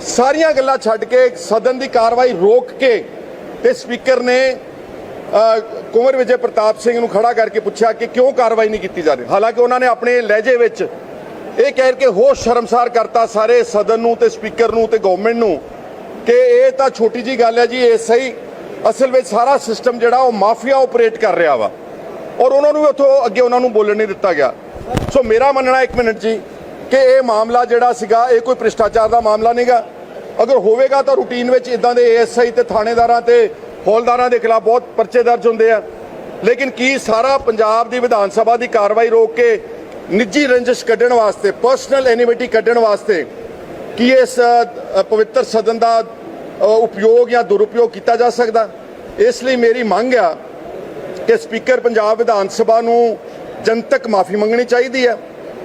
ਸਾਰੀਆਂ ਗੱਲਾਂ ਛੱਡ ਕੇ ਸਦਨ ਦੀ ਕਾਰਵਾਈ ਰੋਕ ਕੇ ਤੇ ਸਪੀਕਰ ਨੇ ਕੁੰਵਰ ਵਿਜੇ ਪ੍ਰਤਾਪ ਸਿੰਘ ਨੂੰ ਖੜਾ ਕਰਕੇ ਪੁੱਛਿਆ ਕਿ ਕਿਉਂ ਕਾਰਵਾਈ ਨਹੀਂ ਕੀਤੀ ਜਾ ਰਹੀ? ਹਾਲਾਂਕਿ ਉਹਨਾਂ ਨੇ ਆਪਣੇ ਲਹਿਜੇ ਵਿੱਚ ਇਹ ਕਹਿ ਕੇ ਹੋਸ਼ ਸ਼ਰਮਸਾਰ ਕਰਤਾ ਸਾਰੇ ਸਦਨ ਨੂੰ ਤੇ ਸਪੀਕਰ ਨੂੰ ਤੇ ਗਵਰਨਮੈਂਟ ਨੂੰ ਕਿ ਇਹ ਤਾਂ ਛੋਟੀ ਜੀ ਗੱਲ ਹੈ ਜੀ, ਇਹ ਸਹੀ। ਅਸਲ ਵਿੱਚ ਸਾਰਾ ਸਿਸਟਮ ਜਿਹੜਾ ਉਹ ਮਾਫੀਆ ਆਪਰੇਟ ਕਰ ਰਿਹਾ ਵਾ। ਔਰ ਉਹਨਾਂ ਨੂੰ ਵੀ ਉੱਥੋਂ ਅੱਗੇ ਉਹਨਾਂ ਨੂੰ ਬੋਲਣ ਨਹੀਂ ਦਿੱਤਾ ਗਿਆ। ਸੋ ਮੇਰਾ ਮੰਨਣਾ ਇੱਕ ਮਿੰਟ ਜੀ, ਕਿ ਇਹ ਮਾਮਲਾ ਜਿਹੜਾ ਸੀਗਾ, ਇਹ ਕੋਈ ਭ੍ਰਿਸ਼ਟਾਚਾਰ ਦਾ ਮਾਮਲਾ ਨਹੀਂਗਾ ਅਗਰ ਹੋਵੇਗਾ ਤਾਂ ਰੂਟੀਨ ਵਿੱਚ ਇਦਾਂ ਦੇ ਏਐਸਆਈ ਤੇ ਥਾਣੇਦਾਰਾਂ ਤੇ ਹੌਲਦਾਰਾਂ ਦੇ ਖਿਲਾਫ ਬਹੁਤ ਪਰਚੇ ਦਰਜ ਹੁੰਦੇ ਆ। ਲੇਕਿਨ ਕੀ ਸਾਰਾ ਪੰਜਾਬ ਦੀ ਵਿਧਾਨ ਸਭਾ ਦੀ ਕਾਰਵਾਈ ਰੋਕ ਕੇ ਨਿੱਜੀ ਰੰਜਿਸ਼ ਕੱਢਣ ਵਾਸਤੇ ਪਰਸਨਲ ਐਨੀਮਿਟੀ ਕੱਢਣ ਵਾਸਤੇ ਕੀ ਇਸ ਪਵਿੱਤਰ ਸਦਨ ਦਾ ਉਪਯੋਗ ਜਾਂ ਦੁਰਉਪਯੋਗ ਕੀਤਾ ਜਾ ਸਕਦਾ? ਇਸ ਲਈ ਮੇਰੀ ਮੰਗ ਆ ਕਿ ਸਪੀਕਰ ਪੰਜਾਬ ਵਿਧਾਨ ਸਭਾ ਨੂੰ ਜਨਤਕ ਮਾਫੀ ਮੰਗਣੀ ਚਾਹੀਦੀ ਹੈ।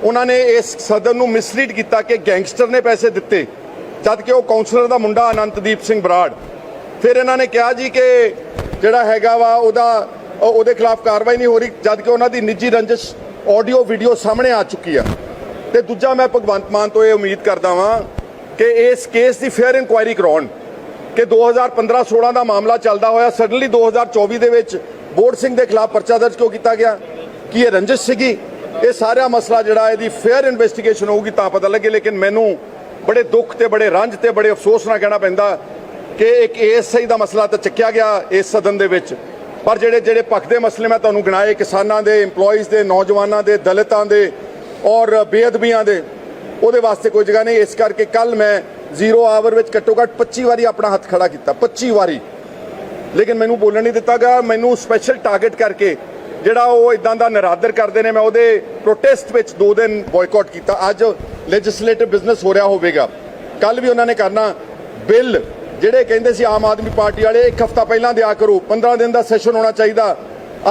ਉਹਨਾਂ ਨੇ ਇਸ ਸਦਨ ਨੂੰ ਮਿਸਲੀਡ ਕੀਤਾ ਕਿ ਗੈਂਗਸਟਰ ਨੇ ਪੈਸੇ ਦਿੱਤੇ, ਜਦ ਕਿ ਉਹ ਕਾਉਂਸਲਰ ਦਾ ਮੁੰਡਾ ਅਨੰਤਦੀਪ ਸਿੰਘ ਬਰਾੜ। ਫਿਰ ਇਹਨਾਂ ਨੇ ਕਿਹਾ ਜੀ ਕਿ ਜਿਹੜਾ ਹੈਗਾ ਵਾ ਉਹਦਾ ਉਹਦੇ ਖਿਲਾਫ ਕਾਰਵਾਈ ਨਹੀਂ ਹੋ ਰਹੀ, ਜਦ ਕਿ ਉਹਨਾਂ ਦੀ ਨਿੱਜੀ ਰੰਜਿਸ਼ ਆਡੀਓ ਵੀਡੀਓ ਸਾਹਮਣੇ ਆ ਚੁੱਕੀ ਆ। ਤੇ ਦੂਜਾ ਮੈਂ ਭਗਵੰਤ ਮਾਨ ਤੋਂ ਇਹ ਉਮੀਦ ਕਰਦਾ ਵਾਂ ਕਿ ਇਸ ਕੇਸ ਦੀ ਫੇਅਰ ਇਨਕੁਆਇਰੀ ਕਰਾਉਣ, ਕਿ 2015-16 ਦਾ ਮਾਮਲਾ ਚੱਲਦਾ ਹੋਇਆ ਸਡਨਲੀ 2024 ਦੇ ਵਿੱਚ ਬੋਰਡ ਸਿੰਘ ਦੇ ਖਿਲਾਫ ਪਰਚਾ ਦਰਜ ਕਿਉਂ ਕੀਤਾ ਗਿਆ? ਕੀ ਇਹ ਰੰਜਿਸ਼ ਸੀਗੀ? ਇਹ ਸਾਰਾ ਮਸਲਾ ਜਿਹੜਾ ਇਹਦੀ ਫੇਅਰ ਇਨਵੈਸਟੀਗੇਸ਼ਨ ਹੋਊਗੀ ਤਾਂ ਪਤਾ ਲੱਗੇ, ਲੇਕਿਨ ਮੈਨੂੰ ਬੜੇ ਦੁੱਖ ਤੇ ਬੜੇ ਰੰਜ ਤੇ ਬੜੇ ਅਫਸੋਸ ਨਾਲ ਕਹਿਣਾ ਪੈਂਦਾ ਕਿ ਇੱਕ ਏਐਸਆਈ ਦਾ ਮਸਲਾ ਤਾਂ ਚੱਕਿਆ ਗਿਆ ਇਸ ਸਦਨ ਦੇ ਵਿੱਚ। ਪਰ ਜਿਹੜੇ ਜਿਹੜੇ ਪੱਖ ਦੇ ਮਸਲੇ ਮੈਂ ਤੁਹਾਨੂੰ ਗਿਣਾਏ, ਕਿਸਾਨਾਂ ਦੇ, EMPLOYEES ਦੇ, ਨੌਜਵਾਨਾਂ ਦੇ, ਦਲਿਤਾਂ ਦੇ ਔਰ ਬੇਅਦਬੀਆਂ ਦੇ, ਉਹਦੇ ਵਾਸਤੇ ਕੋਈ ਜਗ੍ਹਾ ਨਹੀਂ। ਇਸ ਕਰਕੇ ਕੱਲ ਮੈਂ ਜ਼ੀਰੋ ਆਵਰ ਵਿੱਚ ਘੱਟੋ ਘੱਟ 25 ਵਾਰੀ ਆਪਣਾ ਹੱਥ ਖੜਾ ਕੀਤਾ 25 ਵਾਰੀ। ਲੇਕਿਨ ਮੈਨੂੰ ਬੋਲਣ ਨਹੀਂ ਦਿੱਤਾ ਗਿਆ। ਮੈਨੂੰ ਸਪੈਸ਼ਲ ਟਾਰਗੇਟ ਕਰਕੇ ਜਿਹੜਾ ਉਹ ਇਦਾਂ ਦਾ ਨਿਰਾਦਰ ਕਰਦੇ ਨੇ, ਮੈਂ ਉਹਦੇ ਪ੍ਰੋਟੈਸਟ ਵਿੱਚ ਦੋ ਦਿਨ ਬਾਇਕਾਟ ਕੀਤਾ। ਅੱਜ ਲੈਜਿਸਲੇਟਿਵ ਬਿਜ਼ਨਸ ਹੋ ਰਿਹਾ ਹੋਵੇਗਾ। ਕੱਲ ਵੀ ਉਹਨਾਂ ਨੇ ਕਰਨਾ ਬਿੱਲ ਜਿਹੜੇ ਕਹਿੰਦੇ ਸੀ ਆਮ ਆਦਮੀ ਪਾਰਟੀ ਵਾਲੇ, ਇੱਕ ਹਫਤਾ ਪਹਿਲਾਂ ਦਿਆ ਕਰੋ 15 ਦਿਨ ਦਾ ਸੈਸ਼ਨ ਹੋਣਾ ਚਾਹੀਦਾ।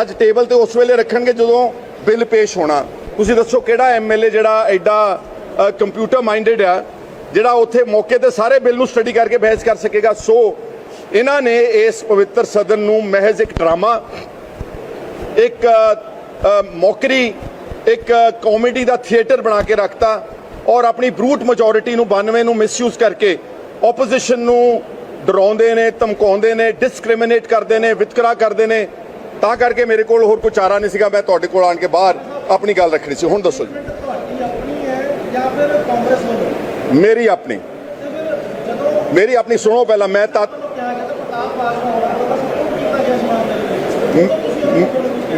ਅੱਜ ਟੇਬਲ ਤੇ ਉਸ ਵੇਲੇ ਰੱਖਣਗੇ ਜਦੋਂ ਬਿੱਲ ਪੇਸ਼ ਹੋਣਾ। ਤੁਸੀਂ ਦੱਸੋ ਕਿਹੜਾ ਐਮਐਲਏ ਜਿਹੜਾ ਐਡਾ ਕੰਪਿਊਟਰ ਮਾਈਂਡਡ ਆ, ਜਿਹੜਾ ਉੱਥੇ ਮੌਕੇ ਤੇ ਸਾਰੇ ਬਿੱਲ ਨੂੰ ਸਟੱਡੀ ਕਰਕੇ ਬਹਿਸ ਕਰ ਸਕੇਗਾ? ਸੋ ਇਹਨਾਂ ਨੇ ਇਸ ਪਵਿੱਤਰ ਸਦਨ ਨੂੰ ਮਹਿਜ਼ ਇੱਕ ਡਰਾਮਾ, ਇੱਕ ਮੌਕਰੀ, ਇੱਕ ਕਾਮੇਡੀ ਦਾ ਥੀਏਟਰ ਬਣਾ ਕੇ ਰੱਖਤਾ ਔਰ ਆਪਣੀ ਬਰੂਟ ਮੈਜੋਰਿਟੀ ਨੂੰ 92 ਨੂੰ ਮਿਸਯੂਜ਼ ਕਰਕੇ ਆਪੋਜੀਸ਼ਨ ਨੂੰ ਡਰਾਉਂਦੇ ਨੇ, ਧਮਕਾਉਂਦੇ ਨੇ ਡਿਸਕ੍ਰਿਮੀਨੇਟ ਕਰਦੇ ਨੇ, ਵਿਤਕਰਾ ਕਰਦੇ ਨੇ। ਤਾਂ ਕਰਕੇ ਮੇਰੇ ਕੋਲ ਹੋਰ ਕੋਈ ਚਾਰਾ ਨਹੀਂ ਸੀਗਾ, ਮੈਂ ਤੁਹਾਡੇ ਕੋਲ ਆਣ ਕੇ ਬਾਹਰ ਆਪਣੀ ਗੱਲ ਰੱਖਣੀ ਸੀ। ਹੁਣ ਦੱਸੋ ਜੀ। ਮੇਰੀ ਆਪਣੀ। ਮੇਰੀ ਆਪਣੀ ਸੁਣੋ ਪਹਿਲਾਂ, ਮੈਂ ਤਾਂ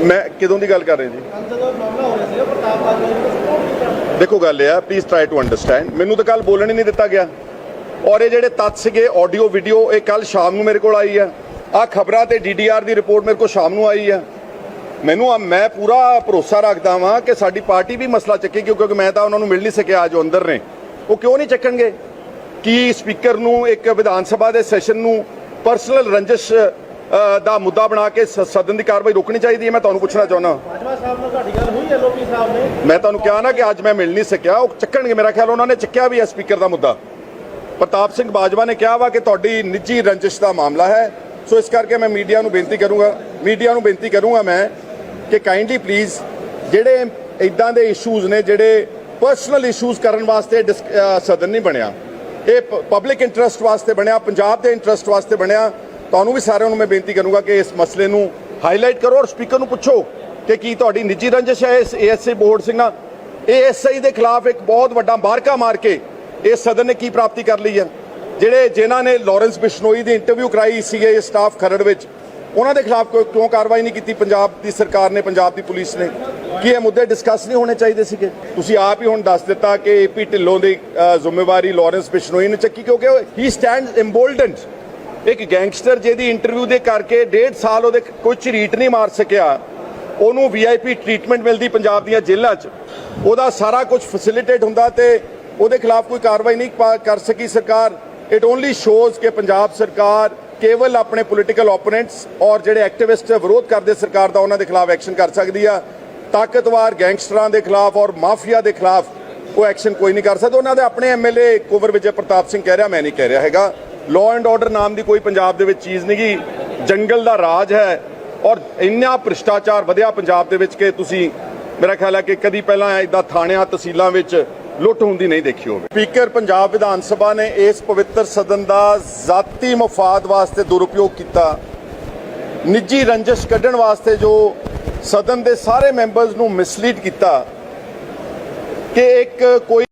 ਮੈਂ ਕਿਦੋਂ ਦੀ ਗੱਲ ਕਰ ਰਹੇ ਜੀ? ਰਿਹਾ ਜੀ ਦੇਖੋ ਗੱਲ ਇਹ ਆ ਪਲੀਜ਼ ਟਰਾਈ ਟੂ ਅੰਡਰਸਟੈਂਡ ਮੈਨੂੰ ਤਾਂ ਕੱਲ ਬੋਲਣ ਹੀ ਨਹੀਂ ਦਿੱਤਾ ਗਿਆ। ਔਰ ਇਹ ਜਿਹੜੇ ਤੱਥ ਸੀਗੇ ਆਡੀਓ ਵੀਡੀਓ ਇਹ ਕੱਲ ਸ਼ਾਮ ਨੂੰ ਮੇਰੇ ਕੋਲ ਆਈ ਆ ਆ ਖਬਰਾਂ ਤੇ ਡੀਡੀਆਰ ਦੀ ਰਿਪੋਰਟ ਮੇਰੇ ਕੋਲ ਸ਼ਾਮ ਨੂੰ ਆਈ ਆ ਮੈਨੂੰ ਆ ਮੈਂ ਪੂਰਾ ਭਰੋਸਾ ਰੱਖਦਾ ਵਾਂ ਕਿ ਸਾਡੀ ਪਾਰਟੀ ਵੀ ਮਸਲਾ ਚੱਕੇ ਕਿਉਂਕਿ ਮੈਂ ਤਾਂ ਉਹਨਾਂ ਨੂੰ ਮਿਲ ਨਹੀਂ ਸਕਿਆ ਅੱਜ ਉਹ ਅੰਦਰ ਨੇ। ਉਹ ਕਿਉਂ ਨਹੀਂ ਚੱਕਣਗੇ? ਕੀ ਸਪੀਕਰ ਨੂੰ ਇੱਕ ਵਿਧਾਨ ਸਭਾ ਦੇ ਸੈਸ਼ਨ ਨੂੰ ਪਰਸਨਲ ਰੰਜਿਸ਼ ਦਾ ਮੁੱਦਾ ਬਣਾ ਕੇ ਸਦਨ ਦੀ ਕਾਰਵਾਈ ਰੋਕਣੀ ਚਾਹੀਦੀ ਹੈ ਮੈਂ ਤੁਹਾਨੂੰ ਪੁੱਛਣਾ ਚਾਹੁੰਦਾ ਬਾਜਵਾ ਸਾਹਿਬ ਨਾਲ ਤੁਹਾਡੀ ਗੱਲ ਹੋਈ ਐਲਓਪੀ ਸਾਹਿਬ ਨੇ? ਮੈਂ ਤੁਹਾਨੂੰ ਕਿਹਾ ਨਾ ਕਿ ਅੱਜ ਮੈਂ ਮਿਲ ਨਹੀਂ ਸਕਿਆ ਉਹ ਚੱਕਣਗੇ ਮੇਰਾ ਖਿਆਲ ਉਹਨਾਂ ਨੇ ਚੱਕਿਆ ਵੀ ਹੈ ਸਪੀਕਰ ਦਾ ਮੁੱਦਾ। ਪ੍ਰਤਾਪ ਸਿੰਘ ਬਾਜਵਾ ਨੇ ਕਿਹਾ ਵਾ ਕਿ ਤੁਹਾਡੀ ਨਿੱਜੀ ਰੰਜਿਸ਼ ਦਾ ਮਾਮਲਾ ਹੈ। ਸੋ ਇਸ ਕਰਕੇ ਮੈਂ ਮੀਡੀਆ ਨੂੰ ਬੇਨਤੀ ਕਰੂੰਗਾ, ਮੀਡੀਆ ਨੂੰ ਬੇਨਤੀ ਕਰੂੰਗਾ ਮੈਂ ਕਿ ਕਾਈਂਡਲੀ ਪਲੀਜ਼ ਜਿਹੜੇ ਇਦਾਂ ਦੇ ਇਸ਼ੂਜ਼ ਨੇ, ਜਿਹੜੇ ਪਰਸਨਲ ਇਸ਼ੂਜ਼ ਕਰਨ ਵਾਸਤੇ ਡਿਸ- ਸਦਨ ਨਹੀਂ ਬਣਿਆ, ਇਹ ਪਬਲਿਕ ਇੰਟਰਸਟ ਵਾਸਤੇ ਬਣਿਆ, ਪੰਜਾਬ ਦੇ ਇੰਟਰਸਟ ਵਾਸਤੇ ਬਣਿਆ, ਤੁਹਾਨੂੰ ਵੀ ਸਾਰਿਆਂ ਨੂੰ ਮੈਂ ਬੇਨਤੀ ਕਰੂੰਗਾ ਕਿ ਇਸ ਮਸਲੇ ਨੂੰ ਹਾਈਲਾਈਟ ਕਰੋ ਔਰ ਸਪੀਕਰ ਨੂੰ ਪੁੱਛੋ ਕਿ ਕੀ ਤੁਹਾਡੀ ਨਿੱਜੀ ਰੰਜਿਸ਼ ਹੈ ਇਸ ਏਐਸਏ ਬੋਰਡ ਸਿੰਘ ਨਾਲ। ਏਐਸਆਈ ਦੇ ਖਿਲਾਫ ਇੱਕ ਬਹੁਤ ਵੱਡਾ ਮਾਰਕਾ ਮਾਰ ਕੇ ਇਸ ਸਦਨ ਨੇ ਕੀ ਪ੍ਰਾਪਤੀ ਕਰ ਲਈ ਹੈ? ਜਿਹੜੇ ਜਿਨ੍ਹਾਂ ਨੇ ਲਾਰੈਂਸ ਬਿਸ਼ਨੋਈ ਦੀ ਇੰਟਰਵਿਊ ਕਰਾਈ ਸੀਗੇ ਸਟਾਫ ਖਰੜ ਵਿੱਚ, ਉਹਨਾਂ ਦੇ ਖਿਲਾਫ ਕੋਈ ਕਿਉਂ ਕਾਰਵਾਈ ਨਹੀਂ ਕੀਤੀ? ਪੰਜਾਬ ਦੀ ਸਰਕਾਰ ਨੇ, ਪੰਜਾਬ ਦੀ ਪੁਲਿਸ ਨੇ। ਕੀ ਇਹ ਮੁੱਦੇ ਡਿਸਕਸ ਨਹੀਂ ਹੋਣੇ ਚਾਹੀਦੇ ਸੀਗੇ? ਤੁਸੀਂ ਆਪ ਹੀ ਹੁਣ ਦੱਸ ਦਿੱਤਾ ਕਿ ਏਪੀ ਢਿੱਲੋਂ ਦੀ ਜ਼ਿੰਮੇਵਾਰੀ ਲਾਰੈਂਸ ਬਿਸ਼ਨੋਈ ਨੇ ਚੱਕੀ ਕਿਉਂਕਿ ਹੀ ਸਟੈਂਡਸ ਇੰਬੋਲਡਨਡ ਇੱਕ ਗੈਂਗਸਟਰ ਜਿਹਦੀ ਇੰਟਰਵਿਊ ਦੇ ਕਰਕੇ ਡੇਢ ਸਾਲ ਉਹਦੇ ਕੋਈ ਝਰੀਟ ਨਹੀਂ ਮਾਰ ਸਕਿਆ। ਉਹਨੂੰ ਵੀਆਈਪੀ ਟ੍ਰੀਟਮੈਂਟ ਮਿਲਦੀ ਪੰਜਾਬ ਦੀਆਂ ਜੇਲ੍ਹਾਂ 'ਚ। ਉਹਦਾ ਸਾਰਾ ਕੁਝ ਫੈਸਿਲਿਟੇਟ ਹੁੰਦਾ ਤੇ ਉਹਦੇ ਖਿਲਾਫ ਕੋਈ ਕਾਰਵਾਈ ਨਹੀਂ ਪਾ- ਕਰ ਸਕੀ ਸਰਕਾਰ। ਇਟ ਓਨਲੀ ਸ਼ੋਜ਼ ਕਿ ਪੰਜਾਬ ਸਰਕਾਰ ਕੇਵਲ ਆਪਣੇ ਪੋਲੀਟੀਕਲ ਓਪੋਨੈਂਟਸ ਔਰ ਜਿਹੜੇ ਐਕਟਿਵਿਸਟ ਵਿਰੋਧ ਕਰਦੇ ਸਰਕਾਰ ਦਾ ਉਹਨਾਂ ਦੇ ਖਿਲਾਫ ਐਕਸ਼ਨ ਕਰ ਸਕਦੀ ਆ। ਤਾਕਤਵਰ ਗੈਂਗਸਟਰਾਂ ਦੇ ਖਿਲਾਫ ਔਰ ਮਾਫੀਆ ਦੇ ਖਿਲਾਫ ਉਹ ਐਕਸ਼ਨ ਕੋਈ ਨਹੀਂ ਕਰ ਸਕਦਾ। ਉਹਨਾਂ ਦੇ ਆਪਣੇ ਐਮਐਲਏ ਕੁਵਰ ਵਿਜੇ ਪ੍ਰਤਾਪ ਸਿੰਘ ਕਹਿ ਰਿਹਾ, ਮੈਂ ਨਹੀਂ ਕਹਿ ਰਿਹਾ ਹੈਗਾ। ਲਾਅ ਐਂਡ ਆਰਡਰ ਨਾਮ ਦੀ ਕੋਈ ਪੰਜਾਬ ਦੇ ਵਿੱਚ ਚੀਜ਼ ਨਹੀਂ ਗੀ। ਜੰਗਲ ਦਾ ਰਾਜ ਹੈ ਔਰ ਇੰਨਾ ਭ੍ਰਿਸ਼ਟਾਚਾਰ ਵਧਿਆ ਪੰਜਾਬ ਦੇ ਵਿੱਚ ਕਿ ਤੁਸੀਂ ਮੇਰਾ ਖਿਆਲ ਹੈ ਕਿ ਕਦੀ ਪਹਿਲਾਂ ਇਦਾਂ ਥਾਣਿਆਂ, ਤਹਿਸੀਲਾਂ ਵਿੱਚ ਲੁੱਟ ਹੁੰਦੀ ਨਹੀਂ ਦੇਖੀ ਹੋਵੇ। ਸਪੀਕਰ ਪੰਜਾਬ ਵਿਧਾਨ ਸਭਾ ਨੇ ਇਸ ਪਵਿੱਤਰ ਸਦਨ ਦਾ ਜ਼ਾਤੀ ਮਫਾਦ ਵਾਸਤੇ ਦੁਰਉਪਯੋਗ ਕੀਤਾ। ਨਿੱਜੀ ਰੰਜਿਸ਼ ਕੱਢਣ ਵਾਸਤੇ ਜੋ ਸਦਨ ਦੇ ਸਾਰੇ ਮੈਂਬਰਸ ਨੂੰ ਮਿਸਲੀਡ ਕੀਤਾ। ਕਿ ਇੱਕ ਕੋਈ